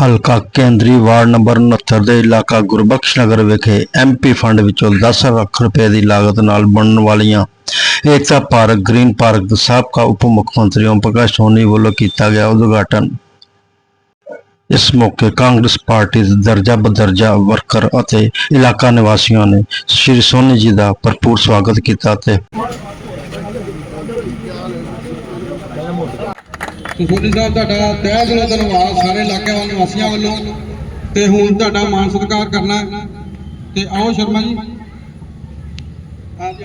ਹਲਕਾ ਕੇਂਦਰੀ ward number 69 ਦੇ ਇਲਾਕਾ ਗੁਰਬਖਸ਼ ਨਗਰ ਵਿਖੇ ਐਮਪੀ ਫੰਡ ਵਿੱਚੋਂ 10 ਲੱਖ ਰੁਪਏ ਦੀ ਲਾਗਤ ਨਾਲ ਬਣਨ ਵਾਲੀਆਂ ਏਕਤਾ ਪਾਰਕ ਗ੍ਰੀਨ ਪਾਰਕ ਦਾ ਸਾਬਕਾ ਉਪ ਮੁੱਖ ਮੰਤਰੀ ਓਮ ਪ੍ਰਕਾਸ਼ ਸੋਨੀ ਵੱਲੋਂ ਕੀਤਾ ਗਿਆ ਉਦਘਾਟਨ ਇਸ ਮੌਕੇ ਕਾਂਗਰਸ ਪਾਰਟੀ ਦੇ ਦਰਜਾ ਬਦਰਜਾ ਵਰਕਰ ਅਤੇ ਇਲਾਕਾ ਨਿਵਾਸੀਆਂ ਨੇ ਸ਼੍ਰੀ ਸੋਨੀ ਜੀ ਦਾ ਭਰਪੂਰ ਸਵਾਗਤ ਕੀਤਾ ਤੇ ਤੇ ਸੋਢੀ ਸਾਹਿਬ ਤੁਹਾਡਾ ਤਹਿ ਦਿਲੋਂ ਧੰਨਵਾਦ ਸਾਰੇ ਇਲਾਕੇ ਵਾਲੇ ਨਿਵਾਸੀਆਂ ਵੱਲੋਂ ਤੇ ਹੁਣ ਤੁਹਾਡਾ ਮਾਨ ਸਤਿਕਾਰ ਕਰਨਾ ਹੈ। ਤੇ ਆਓ ਸ਼ਰਮਾ ਜੀ ਹਾਂਜੀ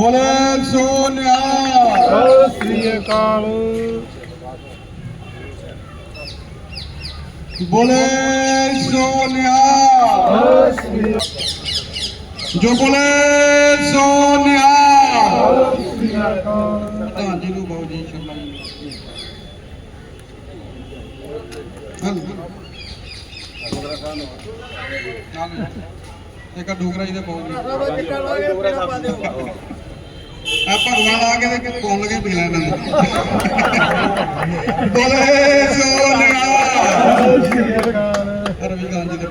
ਬੋਲੇ ਸੋਨਿਆ। ਬੋਲੇ ਸੋਨਿਆ। ਜੋ ਬੋਲੇ ਸੋਨਿਆ। ਪ੍ਰਧਾਨ ਜੀ ਨੂੰ ਬਹੁਤ ਜੀ ਸ਼ਰਮਾ ਜੀ ਹਾਂ। ਇੱਕ ਡੋਗਰਾ ਜੀ ਦੇ ਬਹੁਤ ਜੀ ਆ ਭਗਵਾਨ ਆ ਕੇ ਤੇ ਕੋਲ ਲਗੇ ਪੀ ਲੈਣਾ ਬੋਲੇ ਸੋਨਿਆ ਰਵੀ ਗਾਂਧੀ ਦੇ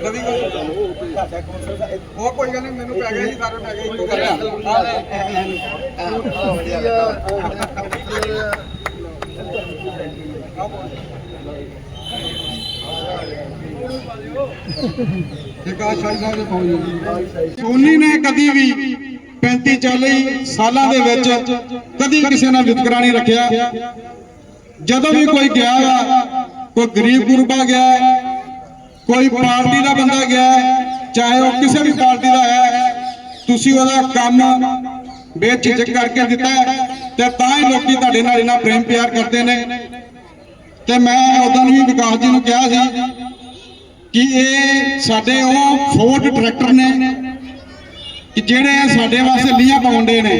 ਰਵੀ ਗਾਂਧੀ ਉਹ ਕੋਈ ਗੱਲ ਨਹੀਂ, ਮੈਨੂੰ ਪੈ ਗਿਆ ਜੀ, ਸਾਰੇ ਪੈ ਗਏ, ਇੱਕੋ ਗੱਲ ਇੱਕ ਆ ਸ਼ਾਹੀ ਸਾਹਿਬ ਦੇ ਪਹੁੰਚ ਸੋਨੀ ਨੇ ਕਦੀ ਵੀ 35 40 ਸਾਲਾਂ ਦੇ ਵਿੱਚ ਕਦੀ ਕਿਸੇ ਨਾਲ ਵਿਤਕਰਾ ਨਹੀਂ ਰੱਖਿਆ। ਜਦੋਂ ਵੀ ਕੋਈ ਗਿਆ ਵਾ, ਕੋਈ ਗਰੀਬ ਗੁਰਬਾ ਗਿਆ, ਕੋਈ ਪਾਰਟੀ ਦਾ ਬੰਦਾ ਗਿਆ, ਚਾਹੇ ਉਹ ਕਿਸੇ ਵੀ ਪਾਰਟੀ ਦਾ ਹੈ, ਤੁਸੀਂ ਉਹਦਾ ਕੰਮ ਬੇਝਿਜਕ ਕਰਕੇ ਦਿੱਤਾ ਤੇ ਤਾਂ ਹੀ ਲੋਕੀ ਤੁਹਾਡੇ ਨਾਲ ਇੰਨਾ ਪ੍ਰੇਮ ਪਿਆਰ ਕਰਦੇ ਨੇ। ਤੇ ਮੈਂ ਉਦੋਂ ਵੀ ਵਿਕਾਸ ਜੀ ਨੂੰ ਕਿਹਾ ਸੀ ਕਿ ਇਹ ਸਾਡੇ ਉਹ ਫੋਰਡ ਡਾਇਰੈਕਟਰ ਨੇ ਕਿ ਜਿਹੜੇ ਸਾਡੇ ਵਾਸਤੇ ਲੀਆਂ ਪਾਉਂਦੇ ਨੇ।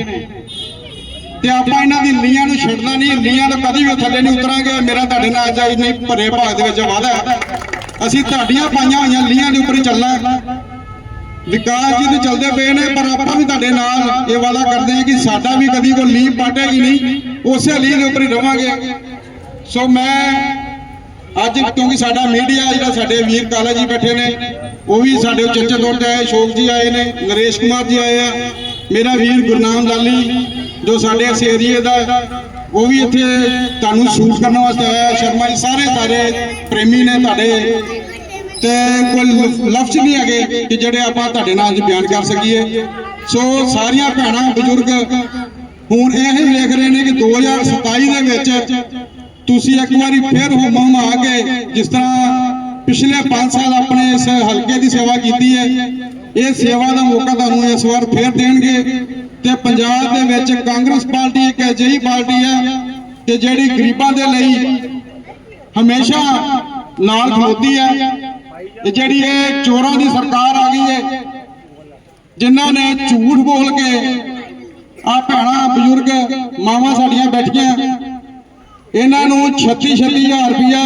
ਤੇ ਆਪਾਂ ਇਹਨਾਂ ਦੀ ਲੀਆਂ ਨੂੰ ਛੱਡਣਾ ਨਹੀਂ ਲੀਆਂ ਤੋਂ ਕਦੀ ਵੀ ਥੱਲੇ ਨਹੀਂ ਉਤਰਾਂਗੇ। ਮੇਰਾ ਤੁਹਾਡੇ ਨਾਲ ਅੱਜ ਨਹੀਂ ਭਰੇ ਭਾਗ ਦੇ ਵਿੱਚ ਵਾਦਾ ਅਸੀਂ ਤੁਹਾਡੀਆਂ ਪਾਈਆਂ ਹੋਈਆਂ ਲੀਆਂ ਦੇ ਉੱਪਰ ਹੀ ਚੱਲਣਾ ਵਿਕਾਸ ਜੀ ਤੇ ਚੱਲਦੇ ਪਏ ਨੇ, ਪਰ ਆਪਾਂ ਵੀ ਤੁਹਾਡੇ ਨਾਲ ਇਹ ਵਾਦਾ ਕਰਦੇ ਹਾਂ ਕਿ ਸਾਡਾ ਵੀ ਕਦੀ ਕੋਈ ਲੀਹ ਪਾਟੇਗੀ ਨਹੀਂ। ਉਸੇ ਲੀਹ ਦੇ ਉੱਪਰ ਹੀ ਰਵਾਂਗੇ। ਸੋ ਮੈਂ ਅੱਜ ਕਿਉਂਕਿ ਸਾਡਾ ਮੀਡੀਆ ਜਿਹੜਾ ਸਾਡੇ ਵੀਰ ਕਾਲਾ ਜੀ ਬੈਠੇ ਨੇ, ਉਹ ਵੀ ਸਾਡੇ ਚਰਚੇ ਤੌਰ ਤੇ ਆਏ ਸ਼ੋਕ ਜੀ ਆਏ ਨੇ, ਨਰੇਸ਼ ਕੁਮਾਰ ਜੀ ਆਏ ਆ, ਮੇਰਾ ਵੀਰ ਗੁਰਨਾਮ ਲਾਲੀ, ਜੋ ਸਾਡੇ ਇਸ ਏਰੀਏ ਦਾ, ਉਹ ਵੀ ਇੱਥੇ ਤੁਹਾਨੂੰ ਸੂਟ ਕਰਨ ਵਾਸਤੇ ਆਇਆ, ਸ਼ਰਮਾ ਜੀ, ਸਾਰੇ ਸਾਰੇ ਪ੍ਰੇਮੀ ਨੇ ਤੁਹਾਡੇ। ਤੇ ਕੋਈ ਲਫ਼ਜ਼ ਨਹੀਂ ਹੈਗੇ ਕਿ ਜਿਹੜੇ ਆਪਾਂ ਤੁਹਾਡੇ ਨਾਲ ਅੱਜ ਬਿਆਨ ਕਰ ਸਕੀਏ। ਸੋ ਸਾਰੀਆਂ ਭੈਣਾਂ, ਬਜ਼ੁਰਗ, ਹੁਣ ਇਹ ਹੀ ਵੇਖ ਰਹੇ ਨੇ ਕਿ 2027 ਦੇ ਵਿੱਚ ਤੁਸੀਂ ਇੱਕ ਵਾਰੀ ਫਿਰ ਹੁਮ ਆ ਕੇ ਜਿਸ ਤਰ੍ਹਾਂ ਪਿਛਲੇ 5 ਸਾਲ ਆਪਣੇ ਇਸ ਹਲਕੇ ਦੀ ਸੇਵਾ ਕੀਤੀ ਹੈ, ਇਹ ਸੇਵਾ ਦਾ ਮੌਕਾ ਤੁਹਾਨੂੰ ਇਸ ਵਾਰ ਫਿਰ ਦੇਣਗੇ ਤੇ ਪੰਜਾਬ ਦੇ ਵਿੱਚ ਕਾਂਗਰਸ ਪਾਰਟੀ ਇੱਕ ਅਜਿਹੀ ਪਾਰਟੀ ਹੈ ਤੇ ਜਿਹੜੀ ਗਰੀਬਾਂ ਦੇ ਲਈ ਹਮੇਸ਼ਾ ਨਾਲ ਖਲੋਤੀ ਹੈ ਤੇ ਜਿਹੜੀ ਇਹ ਚੋਰਾਂ ਦੀ ਸਰਕਾਰ ਆ ਗਈ ਹੈ, ਜਿਨ੍ਹਾਂ ਨੇ ਝੂਠ ਬੋਲ ਕੇ ਆ ਭੈਣਾ, ਬਜ਼ੁਰਗ, ਮਾਵਾਂ ਸਾਡੀਆਂ ਬੈਠੀਆਂ ਇਹਨਾਂ ਨੂੰ 36 36000 ਰੁਪਇਆ,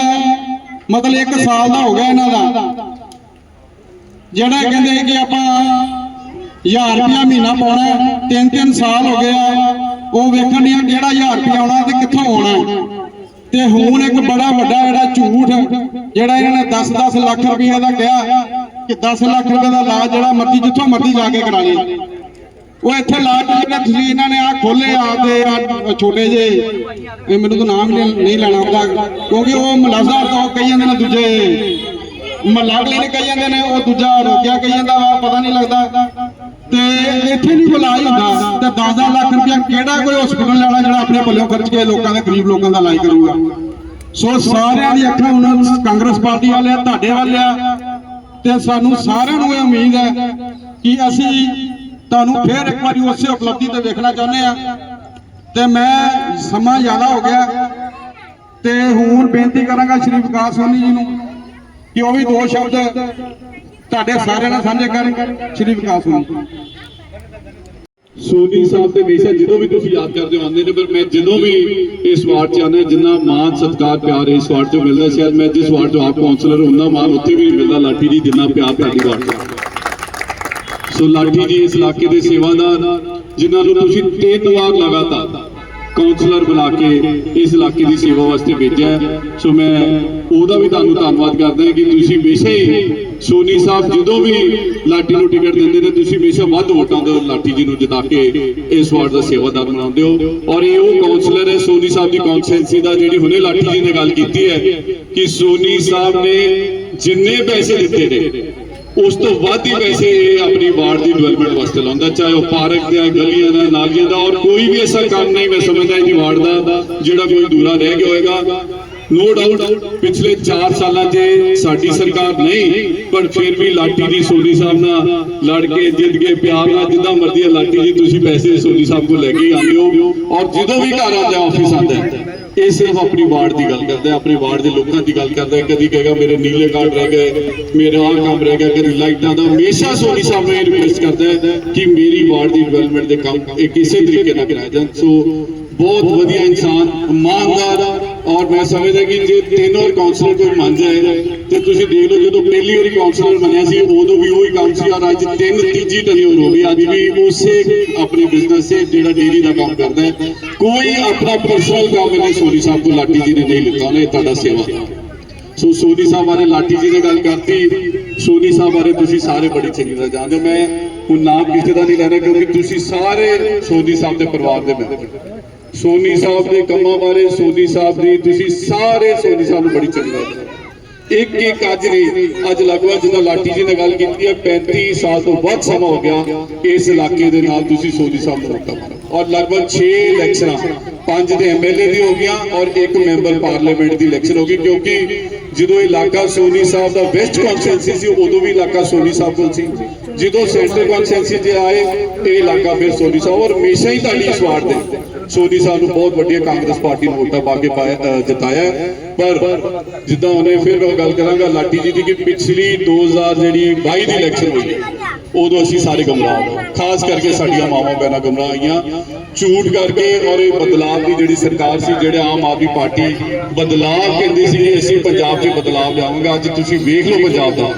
ਮਤਲਬ 1 ਸਾਲ ਦਾ ਹੋ ਗਿਆ ਇਹਨਾਂ ਦਾ। ਜਿਹੜਾ ਕਹਿੰਦੇ ਕਿ ਆਪਾਂ 1000 ਰੁਪਇਆ ਮਹੀਨਾ ਪਾਉਣਾ ਤਿੰਨ ਤਿੰਨ ਸਾਲ ਹੋ ਗਿਆ, ਉਹ ਵੇਖਣ ਦੀਆਂ ਕਿਹੜਾ 1000 ਰੁਪਇਆ ਆਉਣਾ ਤੇ ਕਿੱਥੋਂ ਆਉਣਾ ਤੇ ਹੁਣ ਇੱਕ ਬੜਾ ਵੱਡਾ ਜਿਹੜਾ ਝੂਠ ਜਿਹੜਾ ਇਹਨਾਂ ਨੇ 10-10 ਲੱਖ ਰੁਪਏ ਦਾ ਕਿਹਾ ਕਿ 10 ਲੱਖ ਰੁਪਏ ਦਾ ਇਲਾਜ ਜਿਹੜਾ ਮਰਜ਼ੀ, ਜਿੱਥੋਂ ਮਰਜ਼ੀ ਜਾ ਕੇ ਕਰਾ ਲਈ ਉਹ ਇੱਥੇ ਇਲਾਜ ਜਿਹੜਾ ਤੁਸੀਂ ਇਹਨਾਂ ਨੇ ਆ ਖੋਲੇ ਆਪਦੇ ਆ ਛੋਟੇ ਜੇ ਇਹ ਮੈਨੂੰ ਤਾਂ ਨਾਮ ਨਹੀਂ ਲੈਣਾ ਉਹਦਾ, ਕਿਉਂਕਿ ਉਹ ਮਲਾਜ਼ਦਾਰ ਤੋਂ ਕਈ ਜਾਂਦੇ ਨੇ ਦੂਜੇ। ਮਹੱਲਾ ਕਲੀਨਿਕ ਕਹੀ ਜਾਂਦੇ ਨੇ, ਉਹ ਦੂਜਾ ਰੋਕਿਆ ਕਹੀ ਜਾਂਦਾ ਵਾ, ਪਤਾ ਨਹੀਂ ਲੱਗਦਾ। ਤੇ ਇੱਥੇ ਨਹੀਂ ਕੋਈ ਇਲਾਜ ਹੁੰਦਾ ਤੇ 10-10 ਕਿਹੜਾ ਕੋਈ ਹਸਪੀਟਲ ਵਾਲਾ ਜਿਹੜਾ ਆਪਣੇ ਪੱਲੋਂ ਖਰਚ ਕੇ ਲੋਕਾਂ ਦੇ, ਗਰੀਬ ਲੋਕਾਂ ਦਾ ਇਲਾਜ ਕਰੂਗਾ? ਸੋ ਸਾਰਿਆਂ ਦੀ ਅੱਖਾਂ ਹੁਣ ਕਾਂਗਰਸ ਪਾਰਟੀ ਵਾਲੇ ਆ ਤੁਹਾਡੇ ਵਾਲੇ ਆ ਤੇ ਸਾਨੂੰ ਸਾਰਿਆਂ ਨੂੰ ਇਹ ਉਮੀਦ ਹੈ ਕਿ ਅਸੀਂ ਤੁਹਾਨੂੰ ਫੇਰ ਇੱਕ ਵਾਰੀ ਉਸੇ ਉਪਲਬਧੀ ਤੇ ਵੇਖਣਾ ਚਾਹੁੰਦੇ ਆ। ਤੇ ਮੈਂ ਸਮਾਂ ਜ਼ਿਆਦਾ ਹੋ ਗਿਆ ਤੇ ਹੁਣ ਬੇਨਤੀ ਕਰਾਂਗਾ ਸ਼੍ਰੀ ਵਿਕਾਸ ਸੋਨੀ ਜੀ ਨੂੰ ਕਿ ਉਹ ਵੀ ਦੋ ਸ਼ਬਦ ਤੁਹਾਡੇ ਸਾਰਿਆਂ ਨਾਲ ਸਾਂਝੇ ਕਰਨ ਸ਼੍ਰੀ ਵਿਕਾਸ ਸੋਨੀ ਸੋਨੀ ਸਾਹਿਬ ਤੇ ਹਮੇਸ਼ਾ ਜਦੋਂ ਵੀ ਤੁਸੀਂ ਯਾਦ ਕਰਦੇ ਹੋ, ਆਉਂਦੇ ਨੇ, ਪਰ ਮੈਂ ਜਦੋਂ ਵੀ ਇਸ ਵਾਰਡ 'ਚ ਆਉਂਦਾ, ਜਿੰਨਾ ਮਾਨ, ਸਤਿਕਾਰ, ਪਿਆਰ ਇਸ ਵਾਰਡ ਚੋਂ ਮਿਲਦਾ ਸ਼ਾਇਦ ਮੈਂ ਜਿਸ ਵਾਰਡ ਚੋਂ ਆਪ ਕਾਉਂਸਲਰ ਹੁੰਦਾ ਮਾਨ ਉੱਥੇ ਵੀ ਮਿਲਦਾ, ਲਾਠੀ ਜੀ, ਜਿੰਨਾ ਪਿਆਰ ਤੁਹਾਡੀ ਵਾਰਡ 'ਚ। ਸੋ ਲਾਠੀ ਜੀ ਇਸ ਇਲਾਕੇ ਦੇ ਸੇਵਾਦਾਰ, ਜਿਨ੍ਹਾਂ ਨੂੰ ਤੁਸੀਂ ਤਿੰਨ ਵਾਰ ਲਗਾਤਾਰ ਕਾਉਂਸਲਰ ਬੁਲਾ ਕੇ ਇਸ ਇਲਾਕੇ ਦੀ ਸੇਵਾ ਵਾਸਤੇ ਭੇਜਿਆ ਸੋ ਮੈਂ ਉਹਦਾ ਵੀ ਤੁਹਾਨੂੰ ਧੰਨਵਾਦ ਕਰਦਾ ਕਿ ਤੁਸੀਂ ਹਮੇਸ਼ਾ ਹੀ ਸੋਨੀ ਸਾਹਿਬ ਜਦੋਂ ਵੀ ਲਾਠੀ ਨੂੰ ਟਿਕਟ ਦਿੰਦੇ ਨੇ, ਤੁਸੀਂ ਹਮੇਸ਼ਾ ਵੱਧ ਵੋਟਾਂ ਦੇ ਲਾਠੀ ਜੀ ਨੂੰ ਜਿਤਾ ਕੇ ਇਸ ਵਾਰਡ ਦਾ ਸੇਵਾਦਾਰ ਬਣਾਉਂਦੇ ਹੋ। ਔਰ ਇਹ ਉਹ ਕਾਉਂਸਲਰ ਹੈ, ਸੋਨੀ ਸਾਹਿਬ ਦੀ ਕੌਂਸੈਂਸੀ ਦਾ, ਜਿਹੜੀ ਹੁਣੇ ਲਾਠੀ ਜੀ ਨੇ ਗੱਲ ਕੀਤੀ ਹੈ ਕਿ ਸੋਨੀ ਸਾਹਿਬ ਨੇ ਜਿੰਨੇ ਪੈਸੇ ਦਿੱਤੇ ਨੇ ਉਸ ਤੋਂ ਵੱਧ ਹੀ ਪੈਸੇ ਇਹ ਆਪਣੀ ਵਾਰਡ ਦੀ ਡਿਵੈਲਪਮੈਂਟ ਵਾਸਤੇ ਲਾਉਂਦਾ, ਚਾਹੇ ਉਹ ਪਾਰਕ ਦੇ ਗਲੀਆਂ ਦਾ, ਨਾਲੀਆਂ ਦਾ, ਔਰ ਕੋਈ ਵੀ ਐਸਾ ਕੰਮ ਨਹੀਂ ਮੈਂ ਸਮਝਦਾ ਇਹ ਵਾਰਡ ਦਾ, ਜਿਹੜਾ ਕੋਈ ਦੂਰਾ ਰਹਿ ਗਿਆ ਹੋਵੇਗਾ ਨੋ ਡਾਊਟ ਪਿਛਲੇ 4 ਸਾਲਾਂ 'ਚ ਸਾਡੀ ਸਰਕਾਰ ਨਹੀਂ, ਪਰ ਫਿਰ ਵੀ ਲਾਟੀ ਜੀ ਸੋਨੀ ਸਾਹਿਬ ਨਾਲ ਲੜ ਕੇ ਜਿੱਤ ਕੇ ਪਿਆਰ ਨਾਲ ਜਿੱਦਾਂ ਮਰਜ਼ੀ ਹੈ ਲਾਟੀ ਜੀ ਤੁਸੀਂ ਪੈਸੇ ਸੋਨੀ ਸਾਹਿਬ ਕੋਲ ਲੈ ਕੇ ਹੀ ਆਉਂਦੇ ਹੋ, ਔਰ ਜਦੋਂ ਵੀ ਘਰ ਆਉਂਦਾ ਆਫਿਸ ਆਉਂਦਾ ਇਹ ਸਿਰਫ ਆਪਣੀ ਵਾਰਡ ਦੀ ਗੱਲ ਕਰਦਾ ਆਪਣੇ ਵਾਰਡ ਦੇ ਲੋਕਾਂ ਦੀ ਗੱਲ ਕਰਦਾ ਹੈ। ਕਦੀ ਕਹੇਗਾ, ਮੇਰੇ ਨੀਲੇ ਕਾਰਡ ਰਹਿ ਗਏ, ਮੇਰਾ ਆਹ ਕੰਮ ਰਹਿ ਗਿਆ, ਕਦੀ ਲਾਈਟਾਂ ਦਾ ਹਮੇਸ਼ਾ ਸੋਨੀ ਸਾਹਿਬ ਨੂੰ ਇਹ ਕਰਦਾ ਕਿ ਮੇਰੀ ਵਾਰਡ ਦੀ ਡਿਵੈਲਪਮੈਂਟ ਦੇ ਕੰਮ ਇਹ ਕਿਸੇ ਤਰੀਕੇ ਨਾਲ ਕਰਾਇਆ ਜਾਣ ਸੋ ਬਹੁਤ ਵਧੀਆ ਇਨਸਾਨ, ਇਮਾਨਦਾਰ ਔਰ ਮੈਂ ਸਮਝਦਾ ਕਿ ਜੇ ਤਿੰਨ ਹੋਰ ਕਾਉਂਸਲਰ ਕੋਈ ਮੰਨ ਜਾਏ ਤੇ ਤੁਸੀਂ ਦੇਖ ਲਓ ਜਦੋਂ ਪਹਿਲੀ ਵਾਰੀ ਕਾਉਂਸਲਰ ਬਣਿਆ ਸੀ, ਉਦੋਂ ਵੀ ਉਹੀ ਕੰਮ ਸੀ ਔਰ ਅੱਜ ਤਿੰਨ ਤੀਜੀ ਟਨਿਓਰ ਹੋ ਗਈ ਅੱਜ ਵੀ ਉਸੇ ਆਪਣੇ ਬਿਜ਼ਨਸ 'ਚ ਜਿਹੜਾ ਡੇਰੀ ਦਾ ਕੰਮ ਕਰਦਾ ਹੈ। ਕੋਈ ਆਪਣਾ ਪਰਸਨਲ ਕੰਮ ਨਹੀਂ ਸੋਨੀ ਸਾਹਿਬ ਤੋਂ ਲਾਟੀ ਜੀ ਨੇ ਨਹੀਂ ਲਿੱਤਾ, ਉਹਨੇ ਤੁਹਾਡਾ ਸੇਵਾ। ਸੋ ਸੋਨੀ ਸਾਹਿਬ ਬਾਰੇ ਲਾਟੀ ਜੀ ਨੇ ਗੱਲ ਕਰਤੀ। ਸੋਨੀ ਸਾਹਿਬ ਬਾਰੇ ਤੁਸੀਂ ਸਾਰੇ ਬੜੀ ਚੰਗੀ ਤਰ੍ਹਾਂ ਜਾਣਦੇ ਹੋ। ਮੈਂ ਹੁਣ ਨਾਮ ਕਿਸੇ ਦਾ ਨਹੀਂ ਲੈਣਾ ਕਿਉਂਕਿ ਤੁਸੀਂ ਸਾਰੇ ਸੋਨੀ ਸਾਹਿਬ ਦੇ ਪਰਿਵਾਰ ਦੇ ਮੈਂਬਰ। ਸੋਨੀ ਸਾਹਿਬ ਦੇ ਕੰਮਾਂ ਬਾਰੇ, ਸੋਨੀ ਸਾਹਿਬ ਦੀ, ਤੁਸੀਂ ਸਾਰੇ ਸੋਨੀ ਸਾਹਿਬ ਨੂੰ ਬੜੀ ਚੰਗੀ ਇੱਕ ਇੱਕ ਅੱਜ ਨਹੀਂ, ਅੱਜ ਲਗਭਗ ਜਿੱਦਾਂ ਲਾਟੀ ਜੀ ਨੇ ਗੱਲ ਕੀਤੀ ਹੈ 35 ਸਾਲ ਤੋਂ ਵੱਧ ਸਮਾਂ ਹੋ ਗਿਆ ਇਸ ਇਲਾਕੇ ਦੇ ਨਾਲ ਤੁਸੀਂ ਸੋਨੀ ਸਾਹਿਬ ਨੂੰ ਰੱਖਾ ਔਰ ਲਗਭਗ 6 ਇਲੈਕਸ਼ਨਾਂ, ਪੰਜ ਦੇ ਐਮਐਲਏ ਦੀ ਹੋ ਗਈਆਂ ਔਰ ਇੱਕ ਮੈਂਬਰ ਪਾਰਲੀਮੈਂਟ ਦੀ ਇਲੈਕਸ਼ਨ ਹੋ ਗਈ, ਕਿਉਂਕਿ ਜਦੋਂ ਇਲਾਕਾ ਸੋਨੀ ਸਾਹਿਬ ਦਾ ਵੈਸਟ ਕੌਂਸਟੀਟੈਂਸੀ ਸੀ, ਉਦੋਂ ਵੀ ਇਲਾਕਾ ਸੋਨੀ ਸਾਹਿਬ ਕੋਲ ਸੀ। ਜਦੋਂ ਸੈਂਟਰ ਕੌਂਸਟੀਟੈਂਸੀ 'ਚ ਆਏ ਇਹ ਇਲਾਕਾ ਫਿਰ ਸੋਨੀ ਸਾਹਿਬ। ਔਰ ਹਮੇਸ਼ਾ ਹੀ ਤੁਹਾਡੀ ਇਸ ਦੇ ਸੋਨੀ ਸਾਹਿਬ ਨੂੰ ਬਹੁਤ ਵੱਡੀਆਂ ਕਾਂਗਰਸ ਪਾਰਟੀ ਨੂੰ ਵੋਟਾਂ ਪਾ ਕੇ ਜਿਤਾਇਆ। ਪਰ ਜਿੱਦਾਂ ਉਹਨੇ ਫਿਰ ਮੈਂ ਗੱਲ ਕਰਾਂਗਾ ਲਾਟੀ ਜੀ ਦੀ ਕਿ ਪਿਛਲੀ 2000 ਜਿਹੜੀ 22 ਦੀ ਇਲੈਕਸ਼ਨ ਹੋਈ, ਉਦੋਂ ਅਸੀਂ ਸਾਰੇ ਗੁੰਮਰਾਹ ਖਾਸ ਕਰਕੇ ਸਾਡੀਆਂ ਮਾਵਾਂ ਭੈਣਾਂ ਗੁੰਮਰਾਹ ਹੋਈਆਂ ਝੂਠ ਕਰਕੇ ਔਰ ਇਹ ਬਦਲਾਅ ਦੀ ਜਿਹੜੀ ਸਰਕਾਰ ਸੀ, ਜਿਹੜੇ ਆਮ ਆਦਮੀ ਪਾਰਟੀ ਬਦਲਾਅ ਕਹਿੰਦੀ ਸੀ ਅਸੀਂ ਪੰਜਾਬ 'ਚ ਬਦਲਾਅ ਲਿਆਵਾਂਗੇ। ਅੱਜ ਤੁਸੀਂ ਵੇਖ ਲਓ ਪੰਜਾਬ ਦਾ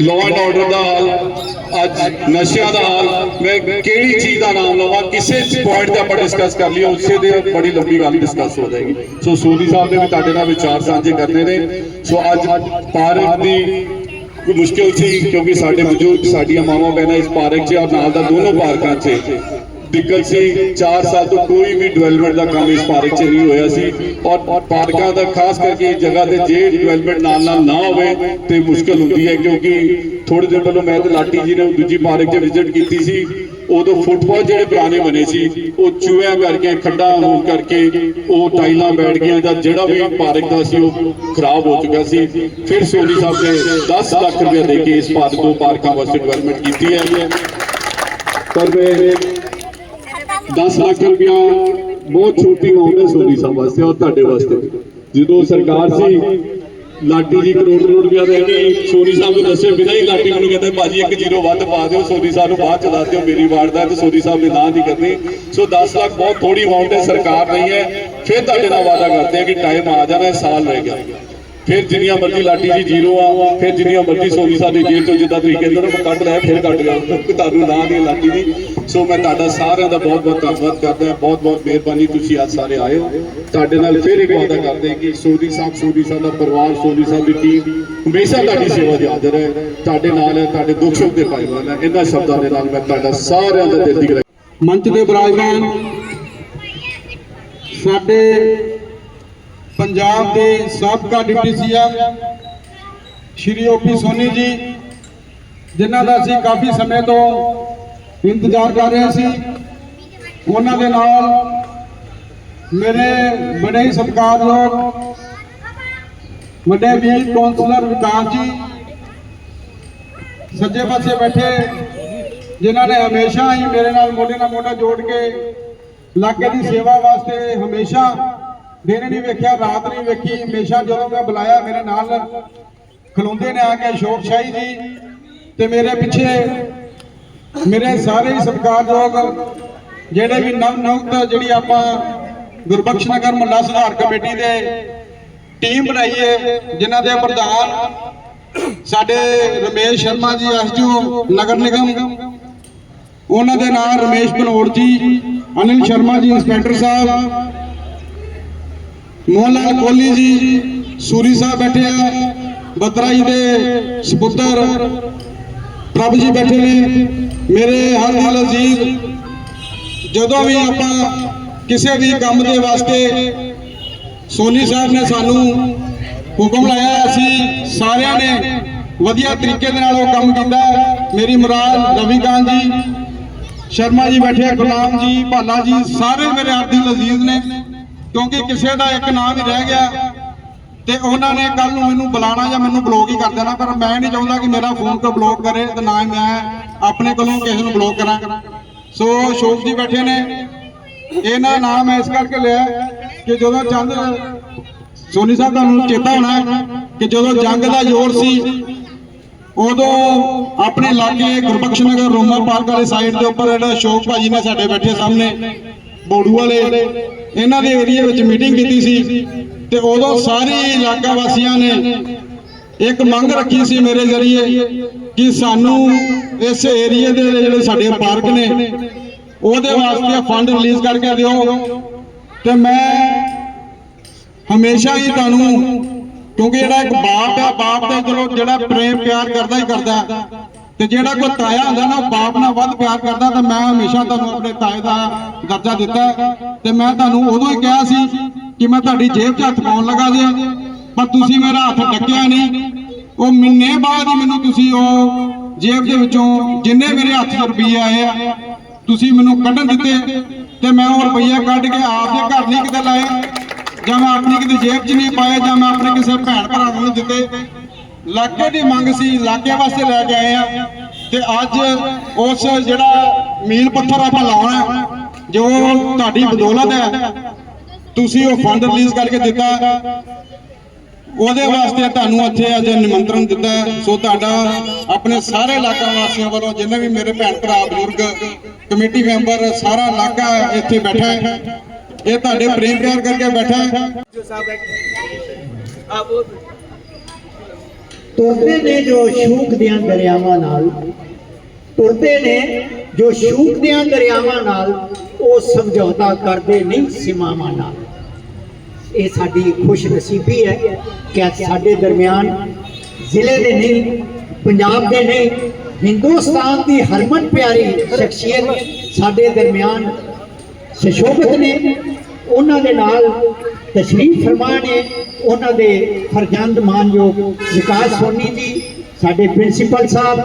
ਲਾਅ ਐਂਡ ਆਰਡਰ ਦਾ ਹਾਲ, ਅੱਜ ਨਸ਼ਿਆਂ ਦਾ ਹਾਲ, ਮੈਂ ਕਿਹੜੀ ਚੀਜ਼ ਦਾ ਨਾਮ ਲਵਾਂ, ਕਿਸੇ ਪੁਆਇੰਟ ਤੇ ਆਪਾਂ ਡਿਸਕਸ ਕਰ ਲਈਏ, ਉਸੇ ਦੇ ਬੜੀ ਲੰਬੀ ਗੱਲ ਡਿਸਕਸ ਹੋ ਜਾਏਗੀ। ਸੋ ਸੋਦੀ ਸਾਹਿਬ ਨੇ ਵੀ ਤੁਹਾਡੇ ਨਾਲ ਵਿਚਾਰ ਸਾਂਝੇ ਕਰਨੇ ਨੇ। ਸੋ ਅੱਜ ਪਾਰਕ ਦੀ ਕੋਈ ਮੁਸ਼ਕਿਲ ਸੀ, ਕਿਉਂਕਿ ਸਾਡੇ ਬਜ਼ੁਰਗ ਸਾਡੀਆਂ ਮਾਵਾਂ ਬਹਿਣਾ ਇਸ ਪਾਰਕ 'ਚ ਔਰ ਨਾਲ ਦਾ ਦੋਨੋਂ ਪਾਰਕਾਂ 'ਚ। ਦਿੱਕਤ ਸੀ 4 ਸਾਲ ਤੋਂ ਕੋਈ ਵੀ ਡਿਵੈਲਪਮੈਂਟ ਦਾ ਕੰਮ ਇਸ ਪਾਰਕ 'ਚ ਨਹੀਂ ਹੋਇਆ ਸੀ। ਔਰ ਪਾਰਕਾਂ ਦਾ ਖਾਸ ਕਰਕੇ ਜਗ੍ਹਾ ਤੇ ਜੇ ਡਿਵੈਲਪਮੈਂਟ ਨਾਲ ਨਾਲ ਨਾ ਹੋਵੇ ਤੇ ਮੁਸ਼ਕਲ ਹੁੰਦੀ ਹੈ, ਕਿਉਂਕਿ ਥੋੜੇ ਦਿਨ ਪਹਿਲਾਂ ਮੈਂ ਤੇ ਲਾਟੀ ਜੀ ਨੇ ਦੂਜੀ ਪਾਰਕ 'ਚ ਵਿਜ਼ਿਟ ਕੀਤੀ ਸੀ। ਉਦੋਂ ਫੁੱਟਬਾਲ ਜਿਹੜੇ ਪੁਰਾਣੇ ਬਣੇ ਸੀ, ਉਹ ਚੂਹਿਆਂ ਕਰਕੇ, ਖੱਡਾ ਹੋਣ ਕਰਕੇ, ਉਹ ਟਾਈਲਾਂ ਬੈਠ ਗਈਆਂ ਜਾਂ ਜਿਹੜਾ ਵੀ ਪਾਰਕ ਦਾ ਸੀ, ਉਹ ਖਰਾਬ ਹੋ ਚੁੱਕਾ ਸੀ। ਫਿਰ ਸੋਨੀ ਸਾਹਿਬ ਨੇ 10 ਲੱਖ ਰੁਪਏ ਦੇ ਕੇ ਇਸ ਪਾਰਕ ਦੋ ਪਾਰਕਾਂ ਵਾਸਤੇ ਡਿਵੈਲਪਮੈਂਟ ਕੀਤੀ ਹੈ। ਪਰ 10 ਲੱਖ ਰੁਪਇਆ ਬਹੁਤ ਛੋਟੀ ਅਮਾਉਂਟ ਸੋਨੀ ਸਾਹਿਬ ਵਾਸਤੇ ਔਰ ਤੁਹਾਡੇ ਵਾਸਤੇ। ਜਦੋਂ ਸਰਕਾਰ ਸੀ ਲਾਟੀ ਜੀ ਕਰੋੜ ਕਰੋੜ ਰੁਪਇਆ ਦੇ ਸੋਨੀ ਸਾਹਿਬ ਨੂੰ ਦੱਸੇ ਬਿਨਾਂ ਹੀ ਲਾਟੀ ਨੂੰ ਕਹਿੰਦੇ, ਭਾਜੀ, ਇੱਕ ਜ਼ੀਰੋ ਵੱਧ ਪਾ ਦਿਓ, ਸੋਨੀ ਸਾਹਿਬ ਨੂੰ ਬਾਅਦ ਚਲਾ ਦਿਓ ਮੇਰੀ ਵਾਰਡ ਦਾ ਤੇ ਸੋਨੀ ਸਾਹਿਬ ਨੇ ਨਾ ਨਹੀਂ ਕਰਨੀ। ਸੋ 10 ਲੱਖ ਬਹੁਤ ਥੋੜੀ ਅਮਾਉਂਟ ਹੈ, ਸਰਕਾਰ ਨਹੀਂ ਹੈ। ਫਿਰ ਤੁਹਾਡੇ ਨਾਲ ਵਾਅਦਾ ਕਰਦੇ ਆ ਕਿ ਟਾਈਮ ਆ ਜਾਣਾ ਸਾਲ ਰਹਿ ਗਿਆ। ਫਿਰ ਜਿੰਨੀਆਂ ਮਰਜ਼ੀ ਲਾਟੀ ਜੀ ਜ਼ੀਰੋ ਆ, ਫਿਰ ਜਿੰਨੀਆਂ ਮਰਜ਼ੀ ਸੋਨੀ ਸਾਹਿਬ ਦੀ ਤੋਂ ਜਿੱਦਾਂ ਤੁਸੀਂ ਕਹਿੰਦੇ ਹੋ ਕੱਢ ਲਿਆ ਫਿਰ ਕੱਢ ਗਿਆ ਤੁਹਾਨੂੰ ਨਾ ਦੀ ਲਾਟੀ ਦੀ। ਸੋ ਮੈਂ ਤੁਹਾਡਾ ਸਾਰਿਆਂ ਦਾ ਬਹੁਤ ਬਹੁਤ ਧੰਨਵਾਦ ਕਰਦਾ ਬਹੁਤ ਬਹੁਤ ਮਿਹਰਬਾਨੀ ਤੁਸੀਂ ਅੱਜ ਸਾਰੇ ਆਏ ਹੋ। ਤੁਹਾਡੇ ਨਾਲ ਫਿਰ ਇੱਕ ਵਾਅਦਾ ਕਰਦੇ ਕਿ ਸੋਨੀ ਸਾਹਿਬ ਸੋਨੀ ਸਾਹਿਬ ਦਾ ਪਰਿਵਾਰ, ਸੋਨੀ ਸਾਹਿਬ ਦੀ ਟੀਮ ਹਮੇਸ਼ਾ ਤੁਹਾਡੀ ਸੇਵਾ 'ਚ ਹਾਜ਼ਰ ਹੈ। ਤੁਹਾਡੇ ਨਾਲ ਹੈ, ਤੁਹਾਡੇ ਦੁੱਖ ਸੁੱਖ ਦੇ ਭਾਈਵਾਨ ਹੈ। ਇਹਨਾਂ ਸ਼ਬਦਾਂ ਦੇ ਨਾਲ ਮੈਂ ਤੁਹਾਡਾ ਸਾਰਿਆਂ ਦਾ ਦਿਲ ਦੀ ਮੰਚ ਦੇ ਬਰਾਜਮਾਨ, ਸਾਡੇ ਪੰਜਾਬ ਦੇ ਸਾਬਕਾ deputy CM Shri OP Soni ji, ਜਿਨ੍ਹਾਂ ਦਾ ਅਸੀਂ ਕਾਫੀ ਸਮੇਂ ਤੋਂ ਇੰਤਜ਼ਾਰ ਕਰ ਰਹੇ ਸੀ। ਉਹਨਾਂ ਦੇ ਨਾਲ ਮੇਰੇ ਬੜੇ ਹੀ ਸਤਿਕਾਰਯੋਗ ਵੱਡੇ ਵੀਰ ਕੌਂਸਲਰ ਵਿਕਾਸ ਜੀ, ਸੱਜੇ ਪਾਸੇ ਬੈਠੇ, ਜਿਨ੍ਹਾਂ ਨੇ ਹਮੇਸ਼ਾ ਹੀ ਮੇਰੇ ਨਾਲ ਮੋਢੇ ਨਾਲ ਮੋਢਾ ਜੋੜ ਕੇ ਇਲਾਕੇ ਦੀ ਸੇਵਾ ਵਾਸਤੇ ਹਮੇਸ਼ਾ ਦਿਨ ਨਹੀਂ ਵੇਖਿਆ, ਰਾਤ ਨਹੀਂ ਵੇਖੀ, ਹਮੇਸ਼ਾ ਜਦੋਂ ਮੈਂ ਬੁਲਾਇਆ, ਮੇਰੇ ਨਾਲ ਖਲੋਂਦੇ ਨੇ ਆ ਕੇ ਅਸ਼ੋਕ ਸ਼ਾਹੀ ਜੀ ਤੇ ਮੇਰੇ ਪਿੱਛੇ ਮੇਰੇ ਸਾਰੇ ਸਤਿਕਾਰਯੋਗ ਜਿਹੜੇ ਵੀ ਨਵ ਨਿਯੁਕਤ ਜਿਹੜੀ ਆਪਾਂ ਗੁਰਬਖਸ਼ ਨਗਰ ਮੁਹੱਲਾ ਸੁਧਾਰ ਕਮੇਟੀ ਦੇ ਟੀਮ ਬਣਾਈ ਹੈ ਜਿਨ੍ਹਾਂ ਦੇ ਪ੍ਰਧਾਨ ਸਾਡੇ ਰਮੇਸ਼ ਸ਼ਰਮਾ ਜੀ ਐਸਡੀਓ ਨਗਰ ਨਿਗਮ, ਉਹਨਾਂ ਦੇ ਨਾਲ ਰਮੇਸ਼ ਬਨੋੜ ਜੀ, ਅਨਿਲ ਸ਼ਰਮਾ ਜੀ, ਇੰਸਪੈਕਟਰ ਸਾਹਿਬ ਮੋਹਨ ਲਾਲ ਕੋਹਲੀ ਜੀ ਸੂਰੀ ਸਾਹਿਬ ਬੈਠੇ ਆ ਬਤਰਾ ਜੀ ਦੇ ਸਪੁੱਤਰ ਪ੍ਰਭ ਜੀ ਬੈਠੇ ਨੇ। ਮੇਰੇ ਹਰ ਦਿਲ ਅਜ਼ੀਜ਼ ਜਦੋਂ ਵੀ ਆਪਾਂ ਕਿਸੇ ਵੀ ਕੰਮ ਦੇ ਵਾਸਤੇ ਸੋਨੀ ਸਾਹਿਬ ਨੇ ਸਾਨੂੰ ਹੁਕਮ ਲਾਇਆ ਅਸੀਂ ਸਾਰਿਆਂ ਨੇ ਵਧੀਆ ਤਰੀਕੇ ਦੇ ਨਾਲ ਉਹ ਕੰਮ ਕੀਤਾ। ਮੇਰੀ ਮੁਰਾਦ ਰਵੀਕਾਂਤ ਜੀ ਸ਼ਰਮਾ ਜੀ ਬੈਠੇ ਆ, ਗੁਲਾਮ ਜੀ ਭਾਲਾ ਜੀ ਸਾਰੇ ਮੇਰੇ ਆਰਦੀ ਲਜ਼ੀਜ਼ ਨੇ। ਕਿਉਂਕਿ ਕਿਸੇ ਦਾ ਇੱਕ ਨਾਮ ਹੀ ਰਹਿ ਗਿਆ ਤੇ ਉਹਨਾਂ ਨੇ ਕੱਲ ਨੂੰ ਮੈਨੂੰ ਬੁਲਾਣਾ ਜਾਂ ਮੈਨੂੰ ਬਲੌਕ ਹੀ ਕਰ ਦੇਣਾ, ਪਰ ਮੈਂ ਨਹੀਂ ਚਾਹੁੰਦਾ ਕਿ ਮੇਰਾ ਫੋਨ ਤੋਂ ਬਲੌਕ ਕਰੇ ਤੇ ਨਾ ਹੀ ਮੈਂ ਆਪਣੇ ਕੋਲੋਂ ਕਿਸੇ ਨੂੰ ਬਲੌਕ ਕਰਾਂ। ਸੋ ਅਸ਼ੋਕ ਜੀ ਬੈਠੇ ਨੇ। ਇਹਨਾਂ ਨਾਮ ਇਸ ਕਰਕੇ ਲਿਆ ਕਿ ਜਦੋਂ ਚੰਦ ਸੋਨੀ ਸਾਹਿਬ ਤੁਹਾਨੂੰ ਚੇਤਾ ਹੋਣਾ ਕਿ ਜਦੋਂ ਜੰਗ ਦਾ ਜ਼ੋਰ ਸੀ, ਉਦੋਂ ਆਪਣੇ ਲਾਗੇ ਗੁਰਬਖਸ਼ ਨਗਰ ਰੋਮਾ ਪਾਰਕ ਵਾਲੇ ਸਾਈਡ ਦੇ ਉੱਪਰ ਜਿਹੜਾ ਅਸ਼ੋਕ ਭਾਜੀ ਨੇ ਸਾਡੇ ਬੈਠੇ ਸਾਹਮਣੇ, ਬੋੜੂ ਵਾਲੇ ਇਹਨਾਂ ਦੇ ਏਰੀਆ ਵਿੱਚ ਮੀਟਿੰਗ ਕੀਤੀ ਸੀ ਤੇ ਉਦੋਂ ਸਾਰੇ ਇਲਾਕਾ ਵਾਸੀਆਂ ਨੇ ਇੱਕ ਮੰਗ ਰੱਖੀ ਸੀ ਮੇਰੇ ਜ਼ਰੀਏ ਕਿ ਸਾਨੂੰ ਇਸ ਏਰੀਆ ਦੇ ਜਿਹੜੇ ਸਾਡੇ ਪਾਰਕ ਨੇ, ਉਹਦੇ ਵਾਸਤੇ ਫੰਡ ਰਿਲੀਜ਼ ਕਰਕੇ ਦਿਓ। ਤੇ ਮੈਂ ਹਮੇਸ਼ਾ ਹੀ ਤੁਹਾਨੂੰ, ਕਿਉਂਕਿ ਜਿਹੜਾ ਇੱਕ ਬਾਪ ਹੈ, ਬਾਪ ਦਾ ਚਲੋ ਜਿਹੜਾ ਪ੍ਰੇਮ ਪਿਆਰ ਕਰਦਾ ਹੀ ਕਰਦਾ। ਤੇ ਜਿਹੜਾ ਕੋਈ ਤਾਇਆ ਹੁੰਦਾ ਨਾ, ਉਹ ਬਾਪ ਨਾਲ ਵੱਧ ਪਿਆਰ ਕਰਦਾ ਤਾਂ ਮੈਂ ਹਮੇਸ਼ਾ ਤੁਹਾਨੂੰ ਆਪਣੇ ਤਾਏ ਦਾ ਦਰਜਾ ਦਿੱਤਾ ਤੇ ਮੈਂ ਤੁਹਾਨੂੰ ਉਦੋਂ ਹੀ ਕਿਹਾ ਸੀ ਕਿ ਮੈਂ ਤੁਹਾਡੀ ਜੇਬ 'ਚ ਹੱਥ ਪਾਉਣ ਲੱਗਾ ਜੀ ਪਰ ਤੁਸੀਂ ਮੇਰਾ ਹੱਥ ਟੱਕਿਆ ਨਹੀਂ। ਉਹ ਮਹੀਨੇ ਬਾਅਦ ਹੀ ਮੈਨੂੰ ਤੁਸੀਂ ਉਹ ਜੇਬ ਦੇ ਵਿੱਚੋਂ ਜਿੰਨੇ ਮੇਰੇ ਹੱਥ 'ਚ ਰੁਪਈਏ ਆਏ ਆ, ਤੁਸੀਂ ਮੈਨੂੰ ਕੱਢਣ ਦਿੱਤੇ ਤੇ ਮੈਂ ਉਹ ਰੁਪਈਆ ਕੱਢ ਕੇ ਆਪਦੇ ਘਰ ਨਹੀਂ ਕਿਤੇ ਲਾਏ, ਜਾਂ ਮੈਂ ਆਪਣੀ ਕਿਤੇ ਜੇਬ 'ਚ ਨਹੀਂ ਪਾਏ, ਜਾਂ ਮੈਂ ਆਪਣੇ ਕਿਸੇ ਭੈਣ ਭਰਾ ਨੂੰ ਨਹੀਂ ਦਿੱਤੇ। ਇਲਾਕੇ ਦੀ ਮੰਗ ਸੀ, ਇਲਾਕੇ ਵਾਸਤੇ ਲੈ ਕੇ ਆਏ ਆ। ਤੇ ਅੱਜ ਉਸ ਜਿਹੜਾ ਮੀਲ ਪੱਥਰ ਆਪਾਂ ਲਾਉਣਾ ਜੋ ਤੁਹਾਡੀ ਬਦੌਲਤ ਹੈ, ਤੁਸੀਂ ਉਹ ਫੰਡ ਰਿਲੀਜ਼ ਕਰਕੇ ਦਿੱਤਾ। ਉਹਦੇ ਵਾਸਤੇ ਤੁਹਾਨੂੰ ਇੱਥੇ ਅੱਜ ਨਿਮੰਤਰਣ ਦਿੱਤਾ ਸੋ ਤੁਹਾਡਾ ਆਪਣੇ ਸਾਰੇ ਇਲਾਕਾ ਵਾਸੀਆਂ ਵੱਲੋਂ ਜਿੰਨੇ ਵੀ ਮੇਰੇ ਭੈਣ ਭਰਾ, ਬਜ਼ੁਰਗ, ਕਮੇਟੀ ਮੈਂਬਰ, ਸਾਰਾ ਇਲਾਕਾ ਇੱਥੇ ਬੈਠਾ ਹੈ। ਇਹ ਤੁਹਾਡੇ ਪ੍ਰੇਮ ਪਿਆਰ ਕਰਕੇ ਬੈਠਾ ਹੈ। ਤੁਰਦੇ ਨੇ ਜੋ ਸ਼ੂਕ ਦੀਆਂ ਦਰਿਆਵਾਂ ਨਾਲ, ਤੁਰਦੇ ਨੇ ਜੋ ਸ਼ੂਕ ਦੀਆਂ ਦਰਿਆਵਾਂ ਨਾਲ, ਉਹ ਸਮਝੌਤਾ ਕਰਦੇ ਨਹੀਂ ਸੀਮਾਵਾਂ ਨਾਲ। ਇਹ ਸਾਡੀ ਖੁਸ਼ ਨਸੀਬੀ ਹੈ ਕਿ ਸਾਡੇ ਦਰਮਿਆਨ ਜ਼ਿਲ੍ਹੇ ਦੇ ਨਹੀਂ, ਪੰਜਾਬ ਦੇ ਨਹੀਂ, ਹਿੰਦੁਸਤਾਨ ਦੀ ਹਰਮਨ ਪਿਆਰੀ ਸ਼ਖਸੀਅਤ ਸਾਡੇ ਦਰਮਿਆਨ ਸ਼ਸ਼ੋਭਤ ਨੇ। ਉਹਨਾਂ ਦੇ ਨਾਲ ਤਸ਼ਰੀਫ ਫਰਮਾ ਨੇ ਉਹਨਾਂ ਦੇ ਫਰਜ਼ੰਦ ਮਾਨਯੋਗ ਵਿਕਾਸ ਸੋਨੀ ਜੀ, ਸਾਡੇ ਪ੍ਰਿੰਸੀਪਲ ਸਾਹਿਬ,